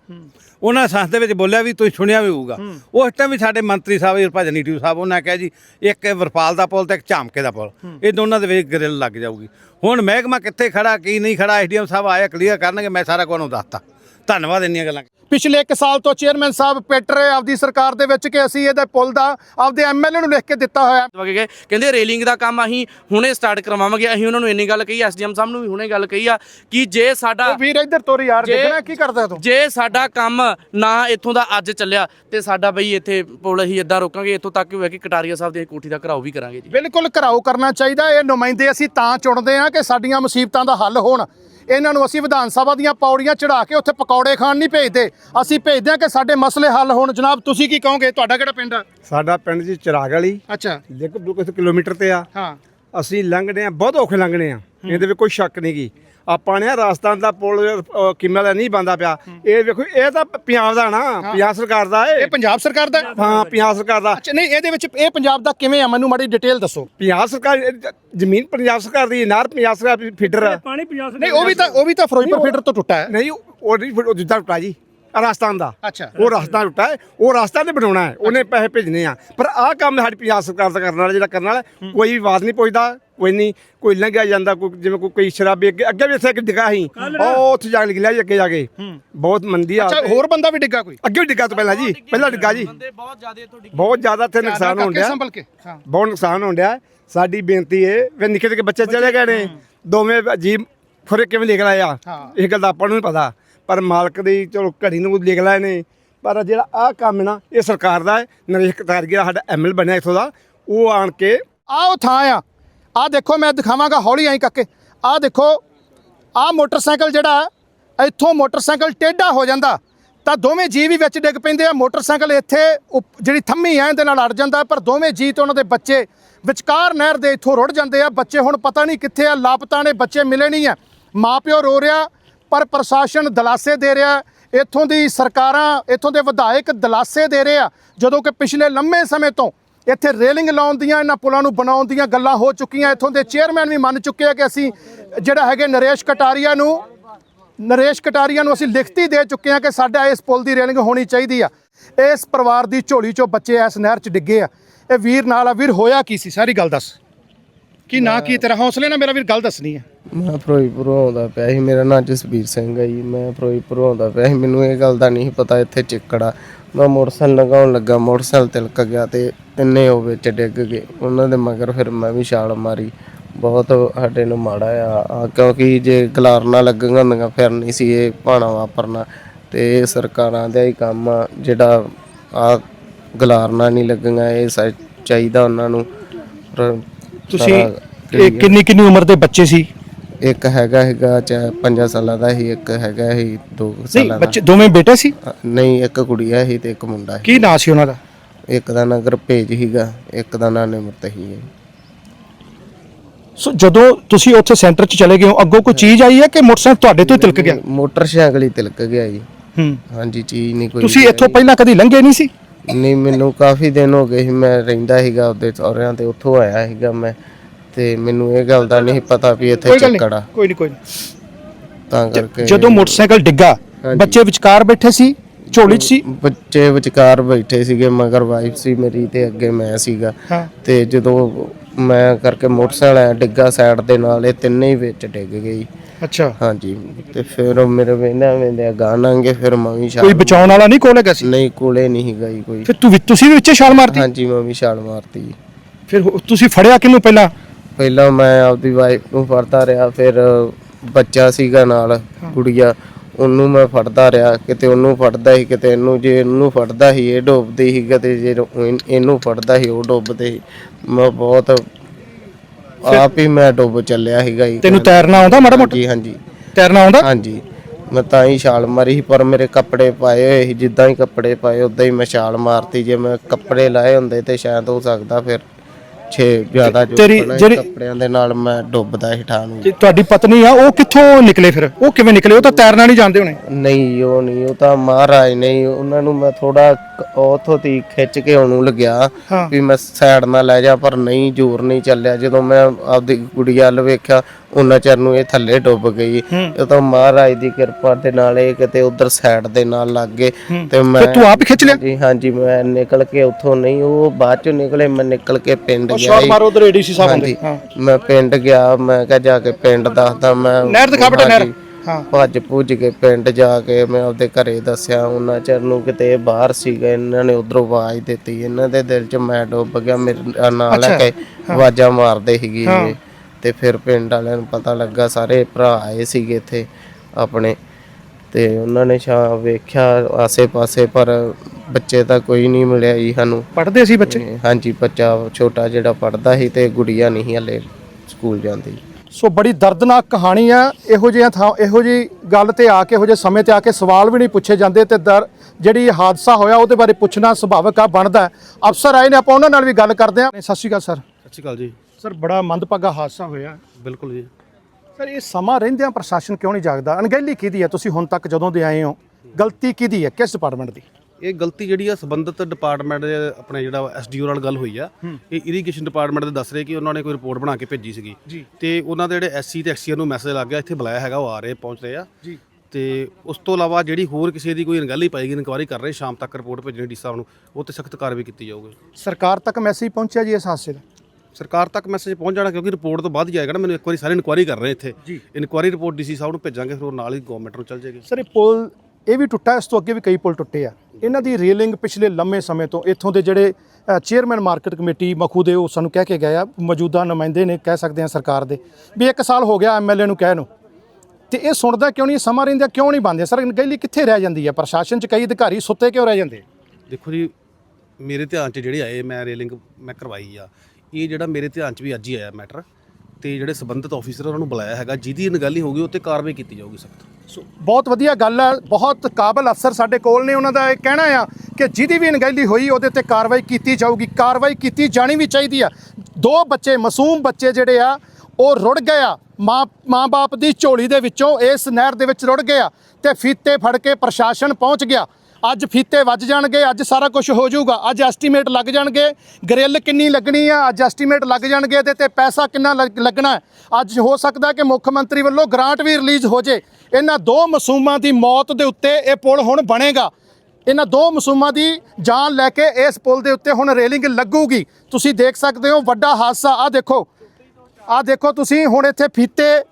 ਉਹਨਾਂ ਸੰਸ ਦੇ ਵਿੱਚ ਬੋਲਿਆ ਵੀ ਤੁਸੀਂ ਸੁਣਿਆ ਵੀ ਹੋਊਗਾ। ਉਸ ਟਾਈਮ ਵੀ ਸਾਡੇ ਮੰਤਰੀ ਸਾਹਿਬ ਹਰਭਜਨ ਈਟੂ ਸਾਹਿਬ ਉਹਨਾਂ ਕਿਹਾ ਜੀ ਇੱਕ ਵਰਪਾਲ ਦਾ ਪੁਲ ਤੇ ਇੱਕ ਝਾਮਕੇ ਦਾ ਪੁਲ। ਇਹ ਦੋਨਾਂ ਦੇ ਵਿੱਚ ਗ੍ਰਿਲ ਲੱਗ ਜਾਊਗੀ। ਹੁਣ ਮਹਿਕਮਾ ਕਿੱਥੇ ਖੜਾ ਕੀ ਨਹੀਂ ਖੜਾ ਐਸਡੀਐਮ ਸਾਹਿਬ ਆਇਆ ਕਲੀਅਰ ਕਰਨਗੇ ਮੈਂ ਸਾਰਾ ਨੂੰ ਦੱਸਤਾ। ਧੰਨਵਾਦ ਇੰਨੀਆਂ ਗੱਲਾਂ ਪਿਛਲੇ 1 ਸਾਲ ਤੋਂ ਚੇਅਰਮੈਨ ਸਾਹਿਬ ਪਿੱਟ ਰਹੇ ਆਪਦੀ ਸਰਕਾਰ ਦੇ ਵਿੱਚ ਕਿ ਅਸੀਂ ਇਹਦੇ ਪੁਲ ਦਾ ਆਪਦੇ ਐਮਐਲਏ ਨੂੰ ਲਿਖ ਕੇ ਦਿੱਤਾ ਹੋਇਆ ਵਗੇ ਕਹਿੰਦੇ ਰੇਲਿੰਗ ਦਾ ਕੰਮ ਅਸੀਂ ਹੁਣੇ ਸਟਾਰਟ ਕਰਵਾਵਾਂਗੇ। ਅਸੀਂ ਉਹਨਾਂ ਨੂੰ ਇੰਨੀ ਗੱਲ ਕਹੀ ਐਸਡੀਐਮ ਸਾਹਿਬ ਨੂੰ ਵੀ ਹੁਣੇ ਗੱਲ ਕਹੀ ਆ ਕਿ ਜੇ ਸਾਡਾ ਵੀਰ ਇੱਧਰ ਤੋਰੀ ਯਾਰ ਦੇਖਣਾ ਕੀ ਕਰਦਾ ਤੂੰ। ਜੇ ਸਾਡਾ ਕੰਮ ਨਾ ਇੱਥੋਂ ਦਾ ਅੱਜ ਚੱਲਿਆ ਤੇ ਸਾਡਾ ਬਈ ਇੱਥੇ ਪੁਲ ਅਸੀਂ ਇਦਾਂ ਰੋਕਾਂਗੇ ਇੱਥੋਂ ਤੱਕ ਹੋਇਆ ਕਿ ਕਟਾਰੀਆ ਸਾਹਿਬ ਦੀ ਕੋਠੀ ਦਾ ਘਰਾਓ ਵੀ ਕਰਾਂਗੇ ਜੀ। ਬਿਲਕੁਲ ਘਰਾਓ ਕਰਨਾ ਚਾਹੀਦਾ ਇਹ ਨੁਮਾਇੰਦੇ ਅਸੀਂ ਤਾਂ ਚੁਣਦੇ ਆ ਕਿ ਸਾਡੀਆਂ ਮੁਸੀਬਤਾਂ ਦਾ ਹੱਲ ਹੋਣ। ਇਹਨਾਂ ਨੂੰ ਅਸੀਂ ਵਿਧਾਨ ਸਭਾ ਦੀਆਂ ਪੌੜੀਆਂ ਚੜਾ ਕੇ ਉੱਥੇ ਪਕੌੜੇ ਖਾਣ ਨਹੀਂ ਭੇਜਦੇ। ਅਸੀਂ ਭੇਜਦੇ ਆ ਕਿ ਸਾਡੇ ਮਸਲੇ ਹੱਲ ਹੋਣ। ਜਨਾਬ ਤੁਸੀਂ ਕੀ ਕਹੋਗੇ? ਤੁਹਾਡਾ ਕਿਹੜਾ ਪਿੰਡ ਆ? ਸਾਡਾ ਪਿੰਡ ਜੀ ਚਿਰਾਗ ਵਾਲੀ ਅੱਛਾ। ਦੇਖੋ ਬਿਲਕੁਲ ਕਿਲੋਮੀਟਰ ਤੇ ਆ। ਹਾਂ। ਅਸੀਂ ਲੰਘਦੇ ਆ ਬਹੁਤ ਔਖੇ ਲੰਘਣੇ ਆ ਇਹਦੇ ਵਿੱਚ ਕੋਈ ਸ਼ੱਕ ਨਹੀਂ ਗੀ ਆਪਾਂ ਨੇ ਰਾਜਸਥਾਨ ਦਾ ਪੁਲ ਕਿੰਨਾ ਦਾ ਨਹੀਂ ਬੰਦਾ ਪਿਆ। ਇਹ ਵੇਖੋ ਇਹ ਤਾਂ ਪੰਜਾਬ ਦਾ ਨਾ ਪੰਜਾਬ ਸਰਕਾਰ ਦਾ ਇਹ ਇਹ ਪੰਜਾਬ ਸਰਕਾਰ ਦਾ? ਹੈ? ਪੰਜਾਬ ਸਰਕਾਰ ਦਾ। ਅੱਛਾ ਨਹੀਂ ਇਹਦੇ ਵਿੱਚ ਇਹ ਪੰਜਾਬ ਦਾ ਕਿਵੇਂ ਆ? ਮੈਨੂੰ ਮਾੜੀ ਡਿਟੇਲ ਦੱਸੋ। ਪੰਜਾਬ ਸਰਕਾਰ ਜ਼ਮੀਨ ਪੰਜਾਬ ਸਰਕਾਰ ਦੀ ਨਾਰ ਪੰਜਾਬ ਸਰਕਾਰ ਫੀਡਰ ਆ। ਨਹੀਂ ਉਹ ਵੀ ਤਾਂ ਉਹ ਵੀ ਤਾਂ ਫਿਰੋਜ਼ਪੁਰ ਫੀਡਰ ਤੋਂ ਟੁੱਟਾ ਹੈ। ਨਹੀਂ ਉਹ ਜਿੱਦਾਂ ਟੁੱਟਾ ਜੀ। ਰਾਜਸਥਾਨ ਦਾ। ਅੱਛਾ। ਉਹ ਰਸਤਾ ਟੁੱਟਾ ਹੈ ਉਹ ਰਸਤਾ ਤੇ ਬਣਾਉਣਾ ਹੈ ਉਹਨੇ ਪੈਸੇ ਭੇਜਣੇ ਆ। ਪਰ ਆਹ ਕੰਮ ਸਾਡੀ ਪੰਜਾਬ ਸਰਕਾਰ ਦਾ ਕਰਨ ਵਾਲਾ ਜਿਹੜਾ ਕਰਨ ਵਾਲਾ ਕੋਈ ਵੀ ਆਵਾਜ਼ ਨਹੀਂ ਪੁੱਛਦਾ ਕੋਈ ਨਹੀਂ ਕੋਈ ਲੰਘਿਆ ਜਾਂਦਾ ਕੋਈ ਜਿਵੇਂ ਕੋਈ ਕੋਈ ਸ਼ਰਾਬੀ ਅੱਗੇ ਅੱਗੇ ਵੀ ਇੱਥੇ ਇੱਕ ਡਿੱਗਾ ਸੀ। ਉਹ ਉੱਥੇ ਜਾ ਕੇ ਨਿਕਲਿਆ ਜੀ ਅੱਗੇ ਜਾ ਕੇ। ਬਹੁਤ ਮੰਦੀ ਆ ਅੱਛਾ ਹੋਰ ਬੰਦਾ ਵੀ ਡਿੱਗਾ ਕੋਈ? ਅੱਗੇ ਵੀ ਡਿੱਗਾ ਤੋਂ ਪਹਿਲਾਂ ਜੀ ਪਹਿਲਾਂ ਡਿੱਗਾ ਜੀ। ਬੰਦੇ ਬਹੁਤ ਜ਼ਿਆਦਾ ਇੱਥੋਂ ਡਿੱਗੇ। ਬਹੁਤ ਜ਼ਿਆਦਾ ਇੱਥੇ ਨੁਕਸਾਨ ਹੋਣ ਡਿਆ। ਸੰਭਲ ਕੇ। ਹਾਂ। ਬਹੁਤ ਨੁਕਸਾਨ ਹੋਣ ਡਿਆ। ਸਾਡੀ ਬੇਨਤੀ ਏ ਵੀ ਨਿੱਕੇ ਨਿੱਕੇ ਬੱਚੇ ਚਲੇ ਗਏ ਨੇ। ਦੋਵੇਂ ਜੀ ਫੁਰੇ ਕਿਵੇਂ ਨਿਕਲ ਆਏ ਆ? ਹਾਂ। ਇਹ ਗੱਲ ਦਾ ਆਪਾਂ ਨੂੰ ਨਹੀਂ ਪਤਾ। ਪਰ ਮਾਲਕ ਦੀ ਚਲੋ ਘੜੀ ਨੂੰ ਲਿਖ ਲਾਏ ਨੇ। ਪਰ ਜਿਹੜਾ ਆਹ ਕੰਮ ਨਾ, ਇਹ ਸਰਕਾਰ ਦਾ ਹੈ। ਨਰੇਸ਼ ਕਟਾਰੀਆ ਸਾਡਾ ਐਮਐਲ ਬਣਿਆ ਇਥੋਂ ਦਾ, ਉਹ ਆਣ ਕੇ ਆਹ ਉਹ ਥਾਂ ਆ। ਆਹ ਦੇਖੋ, ਮੈਂ ਦਿਖਾਵਾਂਗਾ ਹੌਲੀ ਆਈ ਕੱਕੇ ਆਹ ਦੇਖੋ, ਆਹ ਮੋਟਰਸਾਈਕਲ ਜਿਹੜਾ, ਇੱਥੋਂ ਮੋਟਰਸਾਈਕਲ ਟੇਢਾ ਹੋ ਜਾਂਦਾ। ਤਾਂ ਦੋਵੇਂ ਜੀ ਵੀ ਵਿੱਚ ਡਿੱਗ ਪੈਂਦੇ ਆ। ਮੋਟਰਸਾਈਕਲ ਇੱਥੇ ਉੱਪ- ਜਿਹੜੀ ਥੰਮੀ ਆ, ਇਹਦੇ ਨਾਲ ਅੜ ਜਾਂਦਾ। ਪਰ ਦੋਵੇਂ ਜੀ ਤੇ ਉਹਨਾਂ ਦੇ ਬੱਚੇ ਵਿਚਕਾਰ ਨਹਿਰ ਦੇ ਇੱਥੋਂ ਰੁੜ ਜਾਂਦੇ ਆ। ਬੱਚੇ ਹੁਣ ਪਤਾ ਨਹੀਂ ਕਿੱਥੇ ਆ। ਲਾਪਤਾ ਨੇ ਬੱਚੇ ਮਿਲੇ ਨਹੀਂ ਆ। ਮਾਪਿਓ ਰੋ ਰਿਹਾ। ਪਰ ਪ੍ਰਸ਼ਾਸਨ ਦਲਾਸੇ ਦੇ ਰਿਹਾ ਇੱਥੋਂ ਦੀ ਸਰਕਾਰਾਂ, ਇੱਥੋਂ ਦੇ ਵਿਧਾਇਕ ਦਲਾਸੇ ਦੇ ਰਹੇ ਆ। ਜਦੋਂ ਕਿ ਪਿਛਲੇ ਲੰਮੇ ਸਮੇਂ ਤੋਂ ਇੱਥੇ ਰੇਲਿੰਗ ਲਾਉਣ ਦੀਆਂ, ਇਹਨਾਂ ਪੁਲਾਂ ਨੂੰ ਬਣਾਉਣ ਦੀਆਂ ਗੱਲਾਂ ਹੋ ਚੁੱਕੀਆਂ। ਇੱਥੋਂ ਦੇ ਚੇਅਰਮੈਨ ਵੀ ਮੰਨ ਚੁੱਕੇ ਆ ਕਿ ਅਸੀਂ ਜਿਹੜਾ ਹੈਗੇ ਨਰੇਸ਼ ਕਟਾਰੀਆ ਨੂੰ, ਨਰੇਸ਼ ਕਟਾਰੀਆ ਨੂੰ ਅਸੀਂ ਲਿਖਤੀ ਦੇ ਚੁੱਕੇ ਆ ਕਿ ਸਾਡਾ ਇਸ ਪੁਲ ਦੀ ਰੇਲਿੰਗ ਹੋਣੀ ਚਾਹੀਦੀ ਆ। ਇਸ ਪਰਿਵਾਰ ਦੀ ਝੋਲੀ ਚੋਂ ਬੱਚੇ ਇਸ ਨਹਿਰ 'ਚ ਡਿੱਗੇ ਆ। ਇਹ ਵੀਰ ਨਾਲ ਆ। ਵੀਰ, ਹੋਇਆ ਕੀ ਸੀ? ਸਾਰੀ ਗੱਲ ਦੱਸ। ਕੀ ਨਾ, ਕੀ ਤੇਰਾ? ਹੌਸਲੇ ਨਾਲ ਮੇਰਾ ਵੀਰ, ਗੱਲ ਦੱਸਣੀ ਆ। ਮੈਂ ਫਿਰੋਜ਼ਪੁਰੋਂ ਆਉਂਦਾ ਪਿਆ ਸੀ ਮੇਰਾ ਨਾਮ ਜਸਵੀਰ ਸਿੰਘ ਹੈ ਜੀ ਮੈਂ ਫਿਰੋਜ਼ਪੁਰੋਂ ਆਉਂਦਾ ਪਿਆ ਸੀ ਮੈਨੂੰ ਇਹ ਗੱਲ ਦਾ ਨਹੀਂ ਪਤਾ ਇੱਥੇ ਚਿੱਕੜਾ ਮੈਂ ਮੋਟਰਸਾਈਕਲ ਲਗਾਉਣ ਲੱਗਾ ਮੋਟਰਸਾਈਕਲ ਤਿਲਕ ਗਿਆ ਤੇ ਤਿੰਨੇ ਉਹ ਵਿੱਚ ਡਿੱਗ ਗਏ ਉਹਨਾਂ ਦੇ ਮਗਰ ਫਿਰ ਮੈਂ ਵੀ ਛਾਲ ਮਾਰੀ ਬਹੁਤ ਸਾਡੇ ਨੂੰ ਮਾੜਾ ਆ ਕਿਉਂਕਿ ਜੇ ਗਲਾਰਨਾ ਲੱਗੀਆਂ ਹੁੰਦੀਆਂ ਫਿਰ ਨਹੀਂ ਸੀ ਇਹ ਭਾਣਾ ਵਾਪਰਨਾ ਤੇ ਸਰਕਾਰਾਂ ਦਾ ਹੀ ਕੰਮ ਆ ਜਿਹੜਾ ਆ ਗਲਾਰਨਾ ਨਹੀਂ ਲੱਗੀਆਂ ਇਹ ਚਾਹੀਦਾ ਉਹਨਾਂ ਨੂੰ ਤੁਸੀਂ ਇਹ ਕਿੰਨੀ ਕਿੰਨੀ ਉਮਰ ਦੇ ਬੱਚੇ ਸੀ? ਇੱਕ ਹੈਗਾ ਹੈਗਾ ਚਾ 5 ਸਾਲਾਂ ਦਾ ਹੀ ਇੱਕ ਹੈਗਾ ਹੀ 2 ਨਹੀਂ ਸਾਲਾਂ ਦਾ। ਬੱਚੇ ਦੋਵੇਂ ਬੇਟੇ ਸੀ? ਅ, ਨਹੀਂ ਇੱਕ ਕੁੜੀਆ ਸੀ ਤੇ ਇੱਕ ਮੁੰਡਾ ਸੀ। ਕੀ ਨਾਂ ਸੀ ਉਹਨਾਂ ਦਾ? ਇੱਕ ਦਾ ਨਾਂ ਗੁਰਭੇਜ ਹੀਗਾ ਇੱਕ ਦਾ ਨਾਂ ਨਿਮਰਤ ਹੀ ਹੈ ਸੋ ਜਦੋਂ ਤੁਸੀਂ ਉੱਥੇ ਸੈਂਟਰ 'ਚ ਚਲੇ ਗਏ ਹੋ ਅੱਗੋਂ ਕੋਈ ਚੀਜ਼ ਆਈ ਹੈ ਕਿ ਮੋਟਰਸਾਈਕਲ ਤੁਹਾਡੇ ਤੋਂ ਹੀ ਤਿਲਕ ਗਿਆ? ਮੋਟਰਸਾਈਕਲ ਹੀ ਤਿਲਕ ਗਿਆ ਜੀ। ਹੂੰ। ਹਾਂਜੀ ਚੀਜ਼ ਨਹੀਂ ਕੋਈ ਤੁਸੀਂ ਇੱਥੋਂ ਪਹਿਲਾਂ ਕਦੀ ਲੰਘੇ ਨਹੀਂ ਸੀ? ਨਹੀਂ ਮੈਨੂੰ ਕਾਫੀ ਦਿਨ ਹੋ ਗਏ ਸੀ ਮੈਂ ਰਹਿੰਦਾ ਸੀਗਾ ਉਹਦੇ ਸਹੁਰਿਆਂ ਤੇ ਉੱਥੋਂ ਆਇਆ ਸੀਗਾ ਮੈਂ। ਤੇ ਮੈਨੂੰ ਇਹ ਗੱਲ ਦਾ ਨਹੀਂ ਪਤਾ ਵੀ ਇੱਥੇ ਕੋਈ ਗੱਲ ਨਹੀਂ ਚੱਕੜਾ। ਕੋਈ ਨਹੀਂ ਕੋਈ ਨਹੀਂ। ਤਾਂ ਕਰਕੇ ਜਦੋਂ ਮੋਟਰਸਾਈਕਲ ਡਿੱਗਾ ਹਾਂਜੀ। ਬੱਚੇ ਵਿਚਕਾਰ ਬੈਠੇ ਸੀ ਝੋਲੀ 'ਚ ਸੀ? ਬੱਚੇ ਵਿਚਕਾਰ ਬੈਠੇ ਸੀਗੇ ਮਗਰ ਵਾਈਫ ਸੀ ਮੇਰੀ ਤੇ ਅੱਗੇ ਮੈਂ ਸੀਗਾ। ਹਾਂ। ਤੇ ਜਦੋਂ ਮੈਂ ਕਰਕੇ ਮੋਟਰਸਾਈਕਲ ਆਇਆ ਡਿੱਗਾ ਸਾਈਡ ਦੇ ਨਾਲ ਇਹ ਤਿੰਨੇ ਹੀ ਵਿੱਚ ਡਿੱਗ ਗਈ ਅੱਛਾ। ਹਾਂਜੀ ਤੇ ਫਿਰ ਉਹ ਮੇਰੇ ਵੇਂਦਾ ਵੇਂਦੇ ਗਾਣਾਂਗੇ ਫਿਰ ਮੈਂ ਵੀ ਕੋਈ ਛਾਲ ਬਚਾਉਣ ਵਾਲਾ ਨਹੀਂ ਕੋਲ ਹੈਗਾ ਸੀ? ਨਹੀਂ ਕੋਲੇ ਨਹੀਂ ਸੀਗਾ ਜੀ ਕੋਈ। ਫਿਰ ਤੂੰ ਵੀ- ਤੁਸੀਂ ਵੀ ਵਿੱਚੇ ਛਾਲ ਮਾਰਤੀ? ਹਾਂਜੀ ਮੈਂ ਵੀ ਛਾਲ ਮਾਰਤੀ। ਜੀ। ਫਿਰ ਹੋ- ਤੁਸੀਂ ਫੜਿਆ ਕਿਹਨੂੰ ਪਹਿਲਾਂ? ਪਹਿਲਾਂ ਮੈਂ ਆਪਦੀ ਵਾਈਫ ਨੂੰ ਫੜਦਾ ਰਿਹਾ ਫਿਰ ਬੱਚਾ ਸੀਗਾ ਨਾਲ ਗੁੜੀਆ। ਉਹਨੂੰ ਮੈਂ ਫੜਦਾ ਰਿਹਾ ਕਿਤੇ ਉਹਨੂੰ ਫੜਦਾ ਸੀ ਕਿਤੇ ਇਹਨੂੰ ਜੇ ਇਹਨੂੰ ਫੜਦਾ ਸੀ ਇਹ ਡੁੱਬਦੀ ਸੀ ਕਿਤੇ ਜੇ ਇਹ- ਇਹਨੂੰ ਫੜਦਾ ਸੀ ਉਹ ਡੁੱਬਦੇ ਸੀ। ਮੈਂ ਬਹੁਤ ਆਪ ਹੀ ਮੈਂ ਡੁੱਬ ਚੱਲਿਆ ਸੀਗਾ ਜੀ। ਤੈਨੂੰ ਤੈਰਨਾ ਆਉਂਦਾ ਮਾੜਾ ਮੋਟਾ? ਹਾਂਜੀ ਹਾਂਜੀ। ਤੈਰਨਾ ਆਉਂਦਾ? ਹਾਂਜੀ। ਮੈਂ ਤਾਂ ਹੀ ਛਾਲ ਮਾਰੀ ਸੀ ਪਰ ਮੇਰੇ ਕੱਪੜੇ ਪਾਏ ਹੋਏ ਸੀ ਜਿੱਦਾਂ ਹੀ ਕੱਪੜੇ ਪਾਏ ਉਦਾਂ ਹੀ ਮੈਂ ਛਾਲ ਮਾਰਤੀ। ਜੇ ਮੈਂ ਕੱਪੜੇ ਲਾਏ ਹੁੰਦੇ ਤੇ ਸ਼ਾਇਦ ਹੋ ਸਕਦਾ ਫਿਰ। ਛੇ ਜ਼ਿਆਦਾ ਜੋ ਤੇਰੀ ਆਪਣਾ ਜਿਹੜੀ- ਕੱਪੜਿਆਂ ਦੇ ਨਾਲ ਮੈਂ ਡੁੱਬਦਾ ਠਾਹ ਨੂੰ। ਤੇ ਤੁਹਾਡੀ ਪਤਨੀ ਆ ਉਹ ਕਿੱਥੋਂ ਨਿਕਲੇ ਫਿਰ? ਉਹ ਕਿਵੇਂ ਨਿਕਲੇ? ਉਹ ਤਾਂ ਤੈਰਨਾ ਨਹੀਂ ਜਾਣਦੇ ਹੋਣੇ। ਨਹੀਂ ਉਹ ਨਹੀਂ ਉਹ ਤਾਂ ਮਹਾਰਾਜ ਨਹੀਂ ਉਹਨਾਂ ਨੂੰ ਮੈਂ ਥੋੜਾ ਉਥੋਂ ਦੀ ਖਿੱਚ ਕੇ ਉਹਨੂੰ ਲੱਗਿਆ ਹਾਂ। ਵੀ ਮੈਂ ਸਾਈਡ ਨਾਲ ਲੈ ਜਾ ਪਰ ਨਹੀਂ ਜ਼ੋਰ ਨਹੀਂ ਚੱਲਿਆ। ਜਦੋਂ ਮੈਂ ਆਪਦੀ ਗੁੜੀਆ ਵੱਲ ਵੇਖਿਆ ਉਹਨਾਂ ਚਿਰ ਨੂੰ ਇਹ ਥੱਲੇ ਡੁੱਬ ਗਈ ਇਹ ਤਾਂ ਮਹਾਰਾਜ ਦੀ ਕਿਰਪਾ ਦੇ ਨਾਲ ਇਹ ਕਿਤੇ ਉਧਰ ਸਾਈਡ ਦੇ ਨਾਲ ਲੱਗ ਗਏ ਤੇ ਮੈਂ ਤੂੰ ਆਪ ਹੀ ਖਿੱਚ ਲਿਆ? ਜੀ ਹਾਂਜੀ ਮੈਂ ਨਿਕਲ ਕੇ ਉੱਥੋਂ ਨਹੀਂ ਉਹ ਬਾਅਦ ਚੋਂ ਨਿਕਲੇ ਮੈਂ ਨਿਕਲ ਕੇ ਪਿੰਡ ਗਿਆ ਸ਼ਾਟ। ਮਾਰੋ ਉਧਰ ਏਡੀਸੀ ਸਾਹਿਬ ਹੁੰਦੇ ਮੈਂ ਪਿੰਡ ਗਿਆ ਮੈਂ ਕਿਹਾ ਜਾ ਕੇ ਪਿੰਡ ਦੱਸਦਾ ਮੈਂ ਨਹਿਰ ਦਿਖਾ ਬੇਟਾ, ਨਹਿਰ। ਹਾਂ। ਭੱਜ ਭੁੱਜ ਕੇ ਪਿੰਡ ਜਾ ਕੇ ਮੈਂ ਆਪਦੇ ਘਰੇ ਦੱਸਿਆ ਉਹਨਾਂ ਚਿਰ ਨੂੰ ਕਿਤੇ ਬਾਹਰ ਸੀਗਾ ਇਹਨਾਂ ਨੇ ਉਧਰੋਂ ਆਵਾਜ਼ ਦਿੱਤੀ ਇਹਨਾਂ ਦੇ ਦਿਲ 'ਚ ਮੈਂ ਡੁੱਬ ਗਿਆ ਮੇਰੇ ਨਾਲ ਲੈ ਕੇ ਆਵਾਜ਼ਾਂ ਮਾਰਦੇ ਸੀਗੇ ਇਹ। ਤੇ ਫਿਰ ਪਿੰਡ ਵਾਲਿਆਂ ਨੂੰ ਪਤਾ ਲੱਗਾ ਸਾਰੇ ਭਰਾ ਆਏ ਸੀਗੇ ਇੱਥੇ ਆਪਣੇ ਤੇ ਉਹਨਾਂ ਨੇ ਸ਼ਾ ਵੇਖਿਆ ਆਸੇ-ਪਾਸੇ ਪਰ ਬੱਚੇ ਤਾਂ ਕੋਈ ਨਹੀਂ ਮਿਲਿਆ ਜੀ ਸਾਨੂੰ। ਪੜਦੇ ਸੀ ਬੱਚੇ? ਤੇ ਹਾਂਜੀ ਬੱਚਾ ਛੋਟਾ ਜਿਹੜਾ ਪੜਦਾ ਸੀ ਤੇ ਗੁੜੀਆ ਨਹੀਂ ਹਲੇ ਸਕੂਲ ਜਾਂਦੀ। ਸੋ ਬੜੀ ਦਰਦਨਾਕ ਕਹਾਣੀ ਆ। ਇਹੋ ਜਿਹੀਆਂ ਥਾਂ ਇਹੋ ਜਿਹੀ ਗੱਲ ਤੇ ਆ ਕੇ ਇਹੋ ਜਿਹੇ ਸਮੇਂ ਤੇ ਆ ਕੇ ਸਵਾਲ ਵੀ ਨਹੀਂ ਪੁੱਛੇ ਜਾਂਦੇ ਤੇ ਦਰ ਜਿਹੜੀ ਇਹ ਹਾਦਸਾ ਹੋਇਆ ਉਹਦੇ ਬਾਰੇ ਪੁੱਛਣਾ ਸੁਭਾਵਿਕ ਆ ਬਣਦਾ। ਹੈ। ਅਫਸਰ ਆਏ ਨੇ ਆਪਾਂ ਉਹਨਾਂ ਨਾਲ ਵੀ ਗੱਲ ਕਰਦੇ ਹਾਂ ਸਤਿ ਸ਼੍ਰੀ ਅਕਾਲ ਸਰ। ਸਤਿ ਸ਼੍ਰੀ ਅਕਾਲ ਜੀ। ਸਰ ਬੜਾ ਮੰਦਭਾਗਾ ਹਾਦਸਾ ਹੋਇਆ। ਬਿਲਕੁਲ ਜੀ। ਸਰ ਇਹ ਸਮਾਂ ਰਹਿੰਦਿਆਂ ਪ੍ਰਸ਼ਾਸਨ ਕਿਉਂ ਨਹੀਂ ਜਾਗਦਾ? ਅਣਗਹਿਲੀ ਕਿਹਦੀ ਹੈ? ਤੁਸੀਂ ਹੁਣ ਤੱਕ ਜਦੋਂ ਦੇ ਆਏ ਹੋ ਗਲਤੀ ਕਿਹਦੀ ਹੈ? ਕਿਸ ਡਿਪਾਰਟਮੈਂਟ ਦੀ? ਇਹ ਗਲਤੀ ਜਿਹੜੀ ਆ ਸੰਬੰਧਿਤ ਡਿਪਾਰਟਮੈਂਟ ਦੇ ਆਪਣੇ ਜਿਹੜਾ ਐਸਡੀਓ ਨਾਲ ਗੱਲ ਹੋਈ ਆ। ਇਹ ਇਰੀਗੇਸ਼ਨ ਡਿਪਾਰਟਮੈਂਟ ਦੇ ਦੱਸ ਰਹੇ ਕਿ ਉਹਨਾਂ ਨੇ ਕੋਈ ਰਿਪੋਰਟ ਬਣਾ ਕੇ ਭੇਜੀ ਸੀਗੀ। ਤੇ ਉਹਨਾਂ ਦੇ ਜਿਹੜੇ ਐਸਸੀ ਤੇ ਐਕਸੀਆਰ ਨੂੰ ਮੈਸੇਜ ਲੱਗ ਗਿਆ ਇੱਥੇ ਬੁਲਾਇਆ ਹੈਗਾ ਉਹ ਆ ਰਹੇ ਪਹੁੰਚ ਰਹੇ ਆ। ਜੀ। ਤੇ ਉਸ ਤੋਂ ਇਲਾਵਾ ਜਿਹੜੀ ਹੋਰ ਕਿਸੇ ਦੀ ਕੋਈ ਅਣਗਹਿਲੀ ਪਾਏਗੀ ਇਨਕੁਆਇਰੀ ਕਰ ਰਹੇ ਸ਼ਾਮ ਤੱਕ ਰਿਪੋਰਟ ਭੇਜਣੀ ਡੀ ਸਾਹਿਬ ਨੂੰ ਉਹ ਤੇ ਸਖਤ ਕਾਰਵਾਈ ਕੀਤੀ ਜਾਊਗੀ। ਸਰਕਾਰ ਤੱਕ ਮੈਸੇਜ ਪਹੁੰਚਿਆ ਜੀ ਇਸ ਹਾਦਸੇ ਦਾ? ਸਰਕਾਰ ਤੱਕ ਮੈਸੇਜ ਪਹੁੰਚ ਜਾਣਾ ਕਿਉਂਕਿ ਰਿਪੋਰਟ ਤੋਂ ਬਾਅਦ ਹੀ ਆਏਗਾ ਨਾ ਮੈਨੂੰ ਇੱਕ ਵਾਰੀ ਸਾਰੇ ਇਨਕੁਆਇਰੀ ਕਰ ਰਹੇ ਇੱਥੇ। ਜੀ। ਇਨਕੁਆਇਰੀ ਰਿਪੋਰਟ ਡੀਸੀ ਸਾਹਿਬ ਨੂੰ ਭੇਜਾਂਗੇ ਫਿਰ ਉਹ ਨਾਲ ਹੀ ਗਵਰਨਮੈਂਟ ਨੂੰ ਚੱਲ ਜਾਏਗੀ। ਸਰ ਇਹ ਪੁਲ ਇਹ ਵੀ ਟੁੱਟਾ ਇਸ ਤੋਂ ਅੱਗੇ ਵੀ ਕਈ ਪੁਲ ਟੁੱਟੇ ਆ। ਇਹਨਾਂ ਦੀ ਰੇਲਿੰਗ ਪਿਛਲੇ ਲੰਮੇ ਸਮੇਂ ਤੋਂ ਇੱਥੋਂ ਦੇ ਜਿਹੜੇ ਚੇਅਰਮੈਨ ਮਾਰਕੀਟ ਕਮੇਟੀ ਮਖੂ ਦੇ ਉਹ ਸਾਨੂੰ ਕਹਿ ਕੇ ਗਏ ਆ ਮੌਜੂਦਾ ਨੁਮਾਇੰਦੇ ਨੇ ਕਹਿ ਸਕਦੇ ਆ ਸਰਕਾਰ ਦੇ ਵੀ ਇੱਕ ਸਾਲ ਹੋ ਗਿਆ ਐਮਐਲਏ ਨੂੰ ਕਹਿ ਨੂੰ। ਤੇ ਇਹ ਸੁਣਦਾ ਕਿਉਂ ਨਹੀਂ ਸਮਾਂ ਰਹਿੰਦਾ ਕਿਉਂ ਨਹੀਂ ਬੰਦੇ ਸਰ ਗੈਲੀ ਕਿੱਥੇ ਰਹਿ ਜਾਂਦੀ ਹੈ? ਪ੍ਰਸ਼ਾਸਨ ਚ ਕਈ ਅਧਿਕਾਰੀ ਸੁੱਤੇ ਕਿਉਂ ਰਹਿ ਜਾਂਦੇ? ਦੇਖੋ ਜੀ ਮੇਰੇ ਧਿਆਨ 'ਚ ਜਿਹੜੇ ਆਏ ਮੈਂ ਰੇਲਿੰਗ ਮੈਂ ਕਰਵਾਈ ਆ। ਇਹ ਜਿਹੜਾ ਮੇਰੇ ਧਿਆਨ 'ਚ ਵੀ ਅੱਜ ਹੀ ਆਇਆ ਮੈਟਰ ਤੇ ਜਿਹੜੇ ਸੰਬੰਧਿਤ ਆਫੀਸਰ ਉਹਨਾਂ ਨੂੰ ਬੁਲਾਇਆ ਹੈਗਾ। ਜਿਹਦੀ ਅਣਗਹਿਲੀ ਹੋ ਗਈ ਉਹ ਤੇ ਕਾਰਵਾਈ ਕੀਤੀ ਜਾਊਗੀ ਸਖਤ। ਸੋ, ਬਹੁਤ ਵਧੀਆ ਗੱਲ ਹੈ ਬਹੁਤ ਕਾਬਲ ਅਫਸਰ ਸਾਡੇ ਕੋਲ ਨੇ, ਉਹਨਾਂ ਦਾ ਇਹ ਕਹਿਣਾ ਆ ਕਿ ਜਿਹਦੀ ਵੀ ਅਣਗਹਿਲੀ ਹੋਈ, ਉਹਦੇ ਤੇ ਕਾਰਵਾਈ ਕੀਤੀ ਜਾਊਗੀ। ਕਾਰਵਾਈ ਕੀਤੀ ਜਾਣੀ ਵੀ ਚਾਹੀਦੀ ਆ। ਦੋ ਬੱਚੇ, ਮਾਸੂਮ ਬੱਚੇ ਜਿਹੜੇ ਆ, ਉਹ ਰੁੜ ਗਏ ਆ। ਮਾਂ ਮਾਂ-ਬਾਪ ਦੀ ਝੋਲੀ ਦੇ ਵਿੱਚੋਂ ਇਸ ਨਹਿਰ ਦੇ ਵਿੱਚ ਰੁੜ ਗਏ ਆ ਤੇ ਫੀਤੇ ਫੜ ਕੇ ਪ੍ਰਸ਼ਾਸਨ ਪਹੁੰਚ ਗਿਆ। ਅੱਜ ਫੀਤੇ ਵੱਜ ਜਾਣਗੇ, ਅੱਜ ਸਾਰਾ ਕੁਝ ਹੋ ਜਾਊਗਾ। ਅੱਜ ਐਸਟੀਮੇਟ ਲੱਗ ਜਾਣਗੇ ਗ੍ਰਿਲ ਕਿੰਨੀ ਲੱਗਣੀ ਆ, ਅੱਜ ਐਸਟੀਮੇਟ ਲੱਗ ਜਾਣਗੇ, ਇਹਦੇ ਤੇ ਪੈਸਾ ਕਿੰਨਾ ਲੱਗ- ਲੱਗਣਾ ਅੱਜ ਹੋ ਸਕਦਾ ਕਿ ਮੁੱਖ ਮੰਤਰੀ ਵੱਲੋਂ ਗ੍ਰਾਂਟ ਵੀ ਰਿਲੀਜ਼ ਹੋ ਜੇ। ਇਹਨਾਂ ਦੋ ਮਾਸੂਮਾਂ ਦੀ ਮੌਤ ਦੇ ਉੱਤੇ ਇਹ ਪੁਲ ਹੁਣ ਬਣੇਗਾ। ਇਹਨਾਂ ਦੋ ਮਾਸੂਮਾਂ ਦੀ ਜਾਨ ਲੈ ਕੇ ਇਸ ਪੁਲ ਦੇ ਉੱਤੇ ਹੁਣ ਰੇਲਿੰਗ ਲੱਗੂਗੀ। ਤੁਸੀਂ ਦੇਖ ਸਕਦੇ ਹੋ ਵੱਡਾ ਹਾਦਸਾ। ਆ ਦੇਖੋ ਆ ਦੇਖੋ ਤੁਸੀਂ, ਹੁਣ ਇੱਥੇ ਫੀਤੇ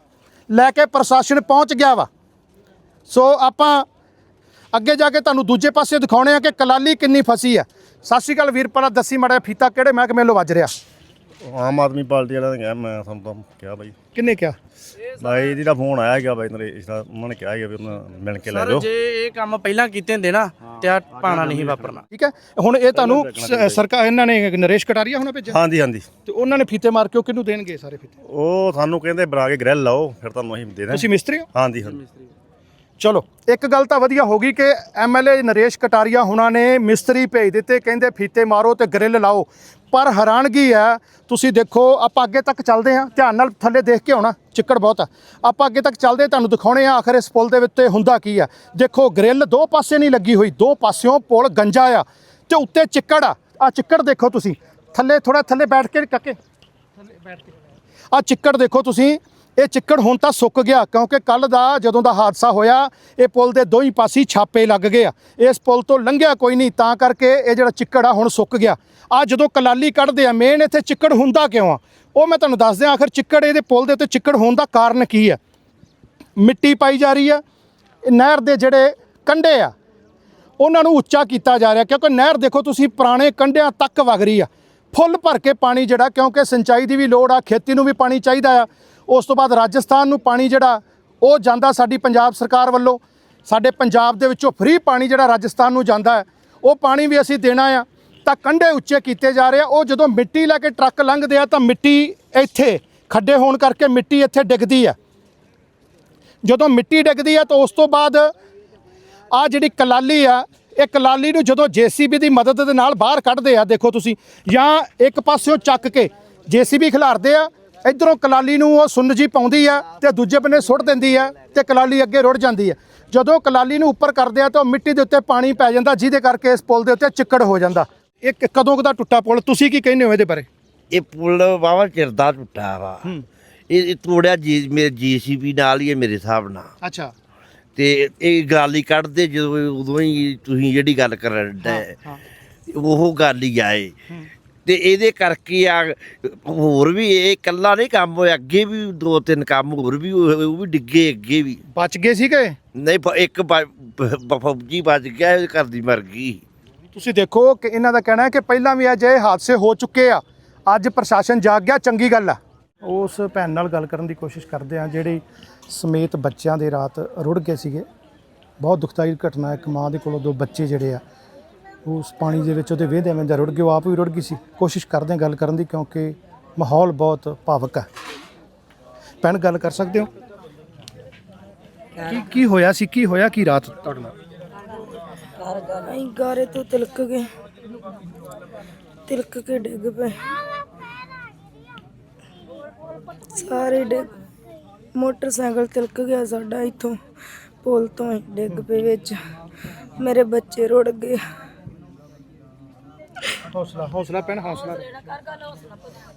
ਲੈ ਕੇ ਪ੍ਰਸ਼ਾਸਨ ਪਹੁੰਚ ਗਿਆ ਵਾ। ਸੋ ਆਪਾਂ ਅੱਗੇ ਜਾ ਕੇ ਤੁਹਾਨੂੰ ਦੂਜੇ ਪਾਸੇ ਦਿਖਾਉਣੇ ਆ ਕਿ ਕਲਾਲੀ ਕਿੰਨੀ ਫਸੀ ਆ। ਸਤਿ ਸ਼੍ਰੀ ਅਕਾਲ ਵੀਰਪਾਲਾ ਦੱਸੀ ਮੜਾ ਫੀਤਾ ਕਿਹੜੇ ਮਹਿਕਮੇ ਲੋ ਵੱਜ ਰਿਹਾ? ਆਮ ਆਦਮੀ ਪਾਰਟੀ ਵਾਲਿਆਂ ਨੇ ਕਿਹਾ ਮੈਂ ਤੁਹਾਨੂੰ ਤਾਂ ਕਿਹਾ ਬਾਈ। ਕਿੰਨੇ ਕਿਹਾ? ਬਾਈ ਜੀ ਦਾ ਫੋਨ ਆਇਆ ਗਿਆ ਬਾਈ ਨਰੇਸ਼ ਦਾ ਉਹਨਾਂ ਨੇ ਕਿਹਾ ਗਿਆ ਵੀ ਉਹਨਾਂ ਮਿਲ ਕੇ ਲੈ ਸਰ ਜਾਓ। ਜੇ ਇਹ ਕੰਮ ਪਹਿਲਾਂ ਕੀਤੇ ਹੁੰਦੇ ਨਾ ਤੇ ਆ ਪਾਣਾ ਨਹੀਂ ਵਾਪਰਨਾ। ਠੀਕ ਹੈ ਹੁਣ ਇਹ ਤੁਹਾਨੂੰ ਸ- ਸਰਕਾਰ ਇਹਨਾਂ ਨੇ ਨਰੇਸ਼ ਕਟਾਰੀਆ ਹੁਣ ਭੇਜਿਆ? ਹਾਂਜੀ ਹਾਂਜੀ। ਤੇ ਉਹਨਾਂ ਨੇ ਫੀਤੇ ਮਾਰ ਕੇ ਉਹ ਕਿਹਨੂੰ ਦੇਣਗੇ ਸਾਰੇ ਫੀਤੇ? ਉਹ ਸਾਨੂੰ ਕਹਿੰਦੇ ਬਣਾ ਕੇ ਗ੍ਰਿਲ ਲਾਓ ਫਿਰ ਤੁਹਾਨੂੰ ਅਸੀਂ ਦੇ ਦਾਂ ਤੁਸੀਂ ਮਿਸਤਰੀ ਹੋ? ਹਾਂਜੀ ਹਾਂਜੀ। ਚਲੋ, ਇੱਕ ਗੱਲ ਤਾਂ ਵਧੀਆ ਹੋ ਗਈ ਕਿ ਐਮਐਲਏ ਨਰੇਸ਼ ਕਟਾਰੀਆ ਹੁਣਾਂ ਨੇ ਮਿਸਤਰੀ ਭੇਜ ਦਿੱਤੇ, ਕਹਿੰਦੇ ਫੀਤੇ ਮਾਰੋ ਤੇ ਗ੍ਰਿਲ ਲਾਓ। ਪਰ ਹੈਰਾਨਗੀ ਹੈ, ਤੁਸੀਂ ਦੇਖੋ, ਆਪਾਂ ਅੱਗੇ ਤੱਕ ਚੱਲਦੇ ਹਾਂ, ਧਿਆਨ ਨਾਲ ਥੱਲੇ ਦੇਖ ਕੇ ਆਉਣਾ, ਚਿੱਕੜ ਬਹੁਤ ਆ। ਆਪਾਂ ਅੱਗੇ ਤੱਕ ਚੱਲਦੇ, ਤੁਹਾਨੂੰ ਦਿਖਾਉਣੇ ਆ ਆਖਰ ਇਸ ਪੁਲ ਦੇ ਉੱਤੇ ਹੁੰਦਾ ਕੀ ਆ। ਦੇਖੋ, ਗ੍ਰਿਲ ਦੋ ਪਾਸੇ ਨਹੀਂ ਲੱਗੀ ਹੋਈ, ਦੋ ਪਾਸਿਓਂ ਪੁਲ ਗੰਜਾ ਆ ਤੇ ਉੱਤੇ ਚਿੱਕੜ ਆ। ਆ ਚਿੱਕੜ ਦੇਖੋ ਤੁਸੀਂ, ਥੱਲੇ ਥੋੜਾ ਥੱਲੇ ਬੈਠ ਕੇ, ਕੱਕੇ। ਆ ਚਿੱਕੜ ਦੇਖੋ ਤੁਸੀਂ ਇਹ ਚਿੱਕੜ ਹੁਣ ਤਾਂ ਸੁੱਕ ਗਿਆ, ਕਿਉਂਕਿ ਕੱਲ ਦਾ ਜਦੋਂ ਦਾ ਹਾਦਸਾ ਹੋਇਆ, ਇਹ ਪੁਲ ਦੇ ਦੋਹੀਂ ਪਾਸੇ ਛਾਪੇ ਲੱਗ ਗਏ ਆ। ਇਸ ਪੁਲ ਤੋਂ ਲੰਘਿਆ ਕੋਈ ਨਹੀਂ, ਤਾਂ ਕਰਕੇ ਇਹ ਜਿਹੜਾ ਚਿੱਕੜ ਆ ਹੁਣ ਸੁੱਕ ਗਿਆ। ਆ ਜਦੋਂ ਕਲਾਲੀ ਕੱਢਦੇ ਆ ਮੇਨ ਇੱਥੇ ਚਿੱਕੜ ਹੁੰਦਾ ਕਿਉਂ ਆ? ਉਹ ਮੈਂ ਤੁਹਾਨੂੰ ਦੱਸ ਦਿਆਂ ਆਖਰ ਚਿੱਕੜ ਇਹਦੇ ਪੁਲ ਦੇ ਉੱਤੇ ਚਿੱਕੜ ਹੋਣ ਦਾ ਕਾਰਨ ਕੀ ਆ? ਮਿੱਟੀ ਪਾਈ ਜਾ ਰਹੀ ਆ ਨਹਿਰ ਦੇ ਜਿਹੜੇ ਕੰਢੇ ਆ, ਉਹਨਾਂ ਨੂੰ ਉੱਚਾ ਕੀਤਾ ਜਾ ਰਿਹਾ, ਕਿਉਂਕਿ ਨਹਿਰ ਦੇਖੋ ਤੁਸੀਂ ਪੁਰਾਣੇ ਕੰਢਿਆਂ ਤੱਕ ਵਗ ਰਹੀ ਆ। ਫੁੱਲ ਭਰ ਕੇ ਪਾਣੀ ਜਿਹੜਾ, ਕਿਉਂਕਿ ਸਿੰਚਾਈ ਦੀ ਵੀ ਲੋੜ ਆ, ਖੇਤੀ ਨੂੰ ਵੀ ਪਾਣੀ ਚਾਹੀਦਾ ਆ। ਉਸ ਤੋਂ ਬਾਅਦ ਰਾਜਸਥਾਨ ਨੂੰ ਪਾਣੀ ਜਿਹੜਾ, ਉਹ ਜਾਂਦਾ ਸਾਡੀ ਪੰਜਾਬ ਸਰਕਾਰ ਵੱਲੋਂ। ਸਾਡੇ ਪੰਜਾਬ ਦੇ ਵਿੱਚੋਂ ਫ੍ਰੀ ਪਾਣੀ ਜਿਹੜਾ ਰਾਜਸਥਾਨ ਨੂੰ ਜਾਂਦਾ ਹੈ, ਉਹ ਪਾਣੀ ਵੀ ਅਸੀਂ ਦੇਣਾ ਆ। ਤਾਂ ਕੰਢੇ ਉੱਚੇ ਕੀਤੇ ਜਾ ਰਹੇ ਆ। ਉਹ ਜਦੋਂ ਮਿੱਟੀ ਲੈ ਕੇ ਟਰੱਕ ਲੰਘਦੇ ਆ ਤਾਂ ਮਿੱਟੀ ਇੱਥੇ ਖੱਡੇ ਹੋਣ ਕਰਕੇ ਮਿੱਟੀ ਇੱਥੇ ਡਿੱਗਦੀ ਆ। ਜਦੋਂ ਮਿੱਟੀ ਡਿੱਗਦੀ ਆ ਤਾਂ ਉਸ ਤੋਂ ਬਾਅਦ ਆ ਜਿਹੜੀ ਕਲਾਲੀ ਆ, ਇਹ ਕਲਾਲੀ ਨੂੰ ਜਦੋਂ ਜੀਸੀਬੀ ਦੀ ਮਦਦ ਦੇ ਨਾਲ ਬਾਹਰ ਕੱਢਦੇ ਆ, ਦੇਖੋ ਤੁਸੀਂ, ਜਾਂ ਇੱਕ ਪਾਸਿਓਂ ਚੱਕ ਕੇ ਜੀਸੀਬੀ ਖਿਲਾਰਦੇ ਆ ਇਧਰੋਂ ਕਲਾਲੀ ਨੂੰ ਉਹ ਸੁੰਨ ਜੀ ਪਾਉਂਦੀ ਆ ਤੇ ਦੂਜੇ ਬੰਨੇ ਸੁੱਟ ਦਿੰਦੀ ਆ ਤੇ ਕਲਾਲੀ ਅੱਗੇ ਰੁੜ ਜਾਂਦੀ ਆ। ਜਦੋਂ ਕਲਾਲੀ ਨੂੰ ਉੱਪਰ ਕਰਦੇ ਆ ਤਾਂ ਉਹ ਮਿੱਟੀ ਦੇ ਉੱਤੇ ਪਾਣੀ ਪੈ ਜਾਂਦਾ ਜਿਹਦੇ ਕਰਕੇ ਇਸ ਪੁਲ ਦੇ ਉੱਤੇ ਚਿੱਕੜ ਹੋ ਜਾਂਦਾ। ਇਹ ਕਦੋਂ ਦਾ ਟੁੱਟਾ ਪੁਲ? ਤੁਸੀਂ ਕੀ ਕਹਿੰਦੇ ਹੋ ਇਹਦੇ ਬਾਰੇ? ਇਹ ਪੁਲ ਵਾਵਾ ਚਿਰ ਦਾ ਟੁੱਟਾ ਵਾ। ਇਹ ਇਹ ਤੋੜਿਆ ਜੀ ਮੇਰੇ ਜੀਸੀਬੀ ਨਾਲ ਹੀ ਹੈ ਮੇਰੇ ਹਿਸਾਬ ਨਾਲ। ਅੱਛਾ। ਤੇ ਇਹ ਗਾਲੀ ਕੱਢਦੇ ਜਦੋਂ ਉਦੋਂ ਹੀ ਤੁਸੀਂ ਜਿਹੜੀ ਗੱਲ ਕਰਨ ਹਾਂ ਉਹ ਗੱਲ ਹੀ ਆਏ। ਤੇ ਇਹਦੇ ਕਰਕੇ ਆ ਹੋਰ ਵੀ ਇਹ ਇਕੱਲਾ ਨਹੀਂ ਕੰਮ ਹੋਇਆ ਅੱਗੇ ਵੀ ਦੋ ਤਿੰਨ ਕੰਮ ਹੋਰ ਵੀ ਹੋਏ, ਉਹ ਵੀ ਡਿੱਗੇ ਅੱਗੇ ਵੀ। ਬਚ ਗਏ ਸੀਗੇ? ਨਹੀਂ ਬ- ਇੱਕ ਬ- ਬ- ਫੌਜੀ ਬਚ ਗਿਆ ਇਹ ਘਰ ਦੀ ਮਰ ਗਈ। ਤੁਸੀਂ ਦੇਖੋ ਕਿ ਇਹਨਾਂ ਦਾ ਕਹਿਣਾ ਹੈ ਕਿ ਪਹਿਲਾਂ ਵੀ ਅਜਿਹੇ ਹਾਦਸੇ ਹੋ ਚੁੱਕੇ ਆ। ਅੱਜ ਪ੍ਰਸ਼ਾਸਨ ਜਾਗ ਗਿਆ ਚੰਗੀ ਗੱਲ ਆ। ਉਸ ਭੈਣ ਨਾਲ ਗੱਲ ਕਰਨ ਦੀ ਕੋਸ਼ਿਸ਼ ਕਰਦੇ ਆ ਜਿਹੜੀ ਸਮੇਤ ਬੱਚਿਆਂ ਦੇ ਰਾਤ ਰੁੜ ਗਏ ਸੀਗੇ। ਬਹੁਤ ਦੁਖਦਾਈ ਘਟਨਾ ਹੈ। ਇੱਕ ਮਾਂ ਦੇ ਕੋਲੋਂ ਦੋ ਬੱਚੇ ਜਿਹੜੇ ਆ ਉਸ ਪਾਣੀ ਦੇ ਵਿੱਚ ਉਹਦੇ ਵੇਹਦੇ ਵਿੱਚ ਰੁੜ ਗਏ, ਉਹ ਆਪ ਵੀ ਰੁੜ ਗਈ ਸੀ। ਕੋਸ਼ਿਸ਼ ਕਰਦੇ ਆ ਗੱਲ ਕਰਨ ਦੀ, ਕਿਉਂਕਿ ਮਾਹੌਲ ਬਹੁਤ ਭਾਵਕ ਹੈ। ਭੈਣ, ਗੱਲ ਕਰ ਸਕਦੇ ਹੋ? ਕੀ ਕੀ ਹੋਇਆ ਸੀ? ਕੀ ਹੋਇਆ? ਕੀ ਰਾਤ ਤੁਹਾਡੇ ਨਾਲ? ਅਸੀਂ ਗਾਰੇ ਤੋਂ ਤਿਲਕ ਗਏ। ਤਿਲਕ ਕੇ ਡਿੱਗ ਪਏ। ਸਾਰੇ ਡਿੱਗ, ਮੋਟਰਸਾਈਕਲ ਤਿਲਕ ਗਿਆ ਸਾਡਾ ਇੱਥੋਂ, ਪੁਲ ਤੋਂ ਹੀ ਡਿੱਗ ਪਏ ਵਿੱਚ। ਮੇਰੇ ਬੱਚੇ ਰੁੜ ਗਏ। ਹੌਸਲਾ ਹੌਸਲਾ ਪੈਣ ਹੌਸਲਾ।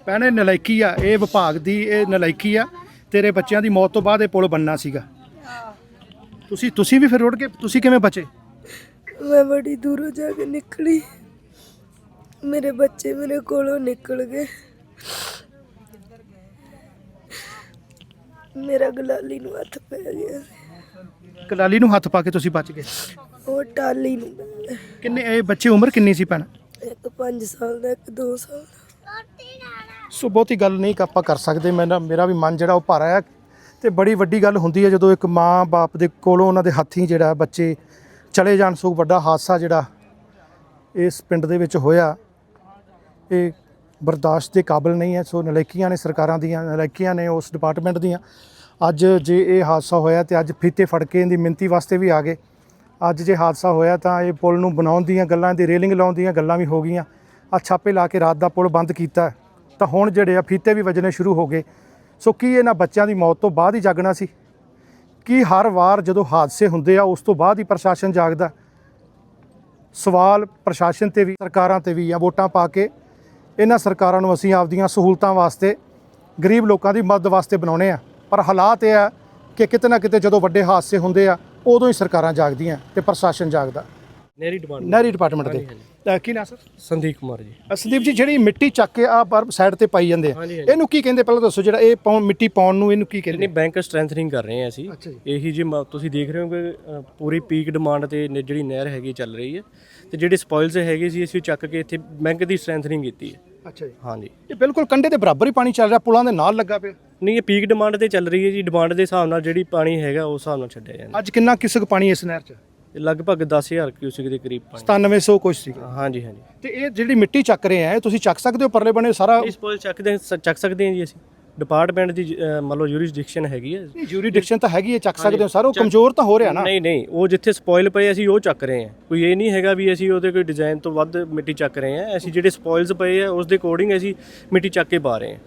ਭੈਣ ਇਹ ਨਲਾਇਕੀ ਆ ਇਹ ਵਿਭਾਗ ਦੀ ਇਹ ਨਲਾਇਕੀ ਆ। ਤੇਰੇ ਬੱਚਿਆਂ ਦੀ ਮੌਤ ਤੋਂ ਬਾਅਦ ਇਹ ਪੁਲ ਬੰਨਣਾ ਸੀਗਾ। ਤੁਸੀਂ ਤੁਸੀਂ ਵੀ ਫਿਰ ਰੁੜ ਕੇ ਤੁਸੀਂ ਕਿਵੇਂ ਬਚੇ? ਮੈਂ ਬੜੀ ਦੂਰੋਂ ਜਾ ਕੇ ਨਿਕਲੀ। ਮੇਰੇ ਬੱਚੇ ਮੇਰੇ ਕੋਲੋਂ ਨਿਕਲ ਗਏ। ਮੇਰਾ ਗਲਾਲੀ ਨੂੰ ਹੱਥ ਪੈ ਗਿਆ। ਕਲਾਲੀ ਨੂੰ ਹੱਥ ਪਾ ਕੇ ਤੁਸੀਂ ਬਚ ਗਏ। ਉਹ ਟਾਲੀ ਨੂੰ। ਪੈ ਗਿਆ। ਕਿੰਨੇ ਇਹ ਬੱਚੇ ਉਮਰ ਕਿੰਨੀ ਸੀ ਭੈਣ? ਇੱਕ 5 ਸਾਲ ਦਾ, ਇੱਕ 2 ਸਾਲ ਦਾ। ਸੋ ਬਹੁਤੀ ਗੱਲ ਨਹੀਂ ਆਪਾਂ ਕਰ ਸਕਦੇ। ਮੇਰਾ ਮੇਰਾ ਵੀ ਮਨ ਜਿਹੜਾ ਉਹ ਭਰ ਆਇਆ। ਤੇ ਬੜੀ ਵੱਡੀ ਗੱਲ ਹੁੰਦੀ ਹੈ, ਜਦੋਂ ਇੱਕ ਮਾਂ ਬਾਪ ਦੇ ਕੋਲੋਂ ਉਹਨਾਂ ਦੇ ਹੱਥੀਂ ਜਿਹੜਾ ਬੱਚੇ ਚਲੇ ਜਾਣ, ਸੋ ਵੱਡਾ ਹਾਦਸਾ ਜਿਹੜਾ ਇਸ ਪਿੰਡ ਦੇ ਵਿੱਚ ਹੋਇਆ, ਇਹ ਬਰਦਾਸ਼ਤ ਦੇ ਕਾਬਿਲ ਨਹੀਂ ਹੈ। ਸੋ ਨਲਾਇਕੀਆਂ ਨੇ ਸਰਕਾਰਾਂ ਦੀਆਂ ਨਲਾਇਕੀਆਂ ਨੇ ਉਸ ਡਿਪਾਰਟਮੈਂਟ ਦੀਆਂ। ਅੱਜ ਜੇ ਇਹ ਹਾਦਸਾ ਹੋਇਆ ਤੇ ਅੱਜ ਫੀਤੇ ਫੜ ਕੇ ਇਹਦੀ ਮਿੰਤੀ ਵਾਸਤੇ ਵੀ ਆ ਗਏ। ਅੱਜ ਜੇ ਹਾਦਸਾ ਹੋਇਆ ਤਾਂ ਇਹ ਪੁਲ ਨੂੰ ਬਣਾਉਣ ਦੀਆਂ ਗੱਲਾਂ ਦੀ ਰੇਲਿੰਗ ਲਾਉਣ ਦੀਆਂ ਗੱਲਾਂ ਵੀ ਹੋ ਗਈਆਂ। ਆ ਛਾਪੇ ਲਾ ਕੇ ਰਾਤ ਦਾ ਪੁਲ ਬੰਦ ਕੀਤਾ। ਤਾਂ ਹੁਣ ਜਿਹੜੇ ਆ ਫੀਤੇ ਵੀ ਵੱਜਣੇ ਸ਼ੁਰੂ ਹੋ ਗਏ। ਸੋ ਕੀ ਇਹਨਾਂ ਬੱਚਿਆਂ ਦੀ ਮੌਤ ਤੋਂ ਬਾਅਦ ਹੀ ਜਾਗਣਾ ਸੀ? ਕੀ ਹਰ ਵਾਰ ਜਦੋਂ ਹਾਦਸੇ ਹੁੰਦੇ ਆ, ਉਸ ਤੋਂ ਬਾਅਦ ਹੀ ਪ੍ਰਸ਼ਾਸਨ ਜਾਗਦਾ? ਸਵਾਲ ਪ੍ਰਸ਼ਾਸਨ ਤੇ ਵੀ, ਸਰਕਾਰਾਂ ਤੇ ਵੀ ਆ, ਵੋਟਾਂ ਪਾ ਕੇ ਇਹਨਾਂ ਸਰਕਾਰਾਂ ਨੂੰ ਅਸੀਂ ਆਪਦੀਆਂ ਸਹੂਲਤਾਂ ਵਾਸਤੇ ਗਰੀਬ ਲੋਕਾਂ ਦੀ ਮਦਦ ਵਾਸਤੇ ਬਣਾਉਣੇ ਆ। ਪਰ ਹਾਲਾਤ ਇਹ ਆ ਕਿ ਕਿਤੇ ਨਾ ਕਿਤੇ ਜਦੋਂ ਵੱਡੇ ਹਾਦਸੇ ਹੁੰਦੇ ਆ ਉਦੋਂ ਹੀ ਸਰਕਾਰਾਂ ਜਾਗਦੀਆਂ ਤੇ ਪ੍ਰਸ਼ਾਸਨ ਜਾਗਦਾ। ਨਹਿਰੀ ਡਿਪਾਰਟਮੈਂਟ ਨਹਿਰੀ ਡਿਪਾਰਟਮੈਂਟ ਦੇ। ਅਹ ਕੀ ਨਾ ਸਰ? ਸੰਦੀਪ ਕੁਮਾਰ ਜੀ। ਅਸਦੀਪ ਜੀ ਜਿਹੜੀ ਮਿੱਟੀ ਚੱਕ ਕੇ ਆ ਪਰ ਸਾਈਡ ਤੇ ਪਾਈ ਜਾਂਦੇ ਆ ਹਾਂਜੀ, ਹਾਂਜੀ। ਇਹਨੂੰ ਕੀ ਕਹਿੰਦੇ? ਪਹਿਲਾਂ ਦੱਸੋ ਜਿਹੜਾ ਇਹ ਪਾਉਣ ਮਿੱਟੀ ਪਾਉਣ ਨੂੰ ਇਹਨੂੰ ਕੀ ਕਹਿੰਦੇ? ਨਹੀਂ ਬੈਂਕ ਸਟਰੈਂਥਨਿੰਗ ਕਰ ਰਹੇ ਹਾਂ ਅਸੀਂ। ਅੱਛਾ ਜੀ। ਇਹੀ ਜੀ ਮ- ਤੁਸੀਂ ਦੇਖ ਰਹੇ ਹੋ ਕਿ ਅ, ਪੂਰੀ ਪੀਕ ਡਿਮਾਂਡ ਤੇ ਨ- ਜਿਹੜੀ ਨਹਿਰ ਹੈਗੀ ਚੱਲ ਰਹੀ ਹੈ। ਤੇ ਜਿਹੜੇ ਸਪੋਇਲਸ ਹੈਗੇ ਸੀ ਅਸੀਂ ਉਹ ਚੱਕ ਕੇ ਇੱਥੇ ਬੈਂਕ ਦੀ ਸਟਰੈਂਥਨਿੰਗ ਕੀਤੀ ਹੈ। ਅੱਛਾ ਜੀ। ਹਾਂਜੀ। ਇਹ ਬਿਲਕੁਲ ਕੰਢੇ ਦੇ ਬਰਾਬਰ ਹੀ ਪਾਣੀ ਚੱਲ ਰਿਹਾ ਪੁਲਾਂ ਦੇ ਨਾਲ ਲੱਗਾ ਪਿਆ। ਨਹੀਂ ਇਹ ਪੀਕ ਡਿਮਾਂਡ ਤੇ ਚੱਲ ਰਹੀ ਹੈ ਜੀ। ਡਿਮਾਂਡ ਦੇ ਹਿਸਾਬ ਨਾਲ ਜਿਹੜੀ ਪਾਣੀ ਹੈਗਾ ਉਸ ਹਿਸਾਬ ਨਾਲ ਛੱਡਿਆ ਜਾਂਦਾ। ਅੱਜ ਕਿੰਨਾ ਕਿਸਕ ਪਾਣੀ ਇਸ ਨਹਿਰ 'ਚ? ਇਹ ਲਗਭਗ 10000 ਕਿਊਸਿਕ ਦੇ ਕਰੀਬ ਪਾਣੀ। 9700 ਕੁਛ ਸੀਗਾ। ਹਾਂਜੀ ਹਾਂਜੀ। ਤੇ ਇਹ ਜਿਹੜੀ ਮਿੱਟੀ ਚੱਕ ਰਹੇ ਆ ਇਹ ਤੁਸੀਂ ਚੱਕ ਸਕਦੇ ਹੋ ਪਰਲੇ ਬਣੇ ਸਾਰਾ? ਇਸ ਸਪੋਇਲ ਚੱਕਦੇ ਚੱਕ ਸਕਦੇ ਹਾਂ ਜੀ ਅਸੀਂ। ਡਿਪਾਰਟਮੈਂਟ ਦੀ ਅ, ਮੰਨ ਲਓ ਜੂਰਿਸਡਿਕਸ਼ਨ ਹੈਗੀ ਹੈ। ਜੂਰੀਡਿਕਸ਼ਨ ਤਾਂ ਹੈਗੀ ਹੈ ਚੱਕ ਸਕਦੇ ਹੋ ਸਰ ਉਹ ਕਮਜ਼ੋਰ ਤਾਂ ਹੋ ਰਿਹਾ ਨਾ। ਨਹੀਂ ਨਹੀਂ ਉਹ ਜਿੱਥੇ ਸਪੋਇਲ ਪਏ ਅਸੀਂ ਉਹ ਚੱਕ ਰਹੇ ਹਾਂ। ਕੋਈ ਇਹ ਨਹੀਂ ਹੈਗਾ ਵੀ ਅਸੀਂ ਉਹਦੇ ਕੋਈ ਡਿਜ਼ਾਈਨ ਤੋਂ ਵੱਧ ਮਿੱਟੀ ਚੱਕ ਰਹੇ ਹਾਂ। ਅਸੀਂ ਜਿਹੜੇ ਸਪੋਇਲਸ ਪਏ ਆ ਉਸ ਦੇ ਅਕੋਰਡਿੰਗ ਅਸੀਂ ਮਿੱਟੀ ਚੱਕ ਕੇ ਪਾ ਰਹੇ ਹਾਂ।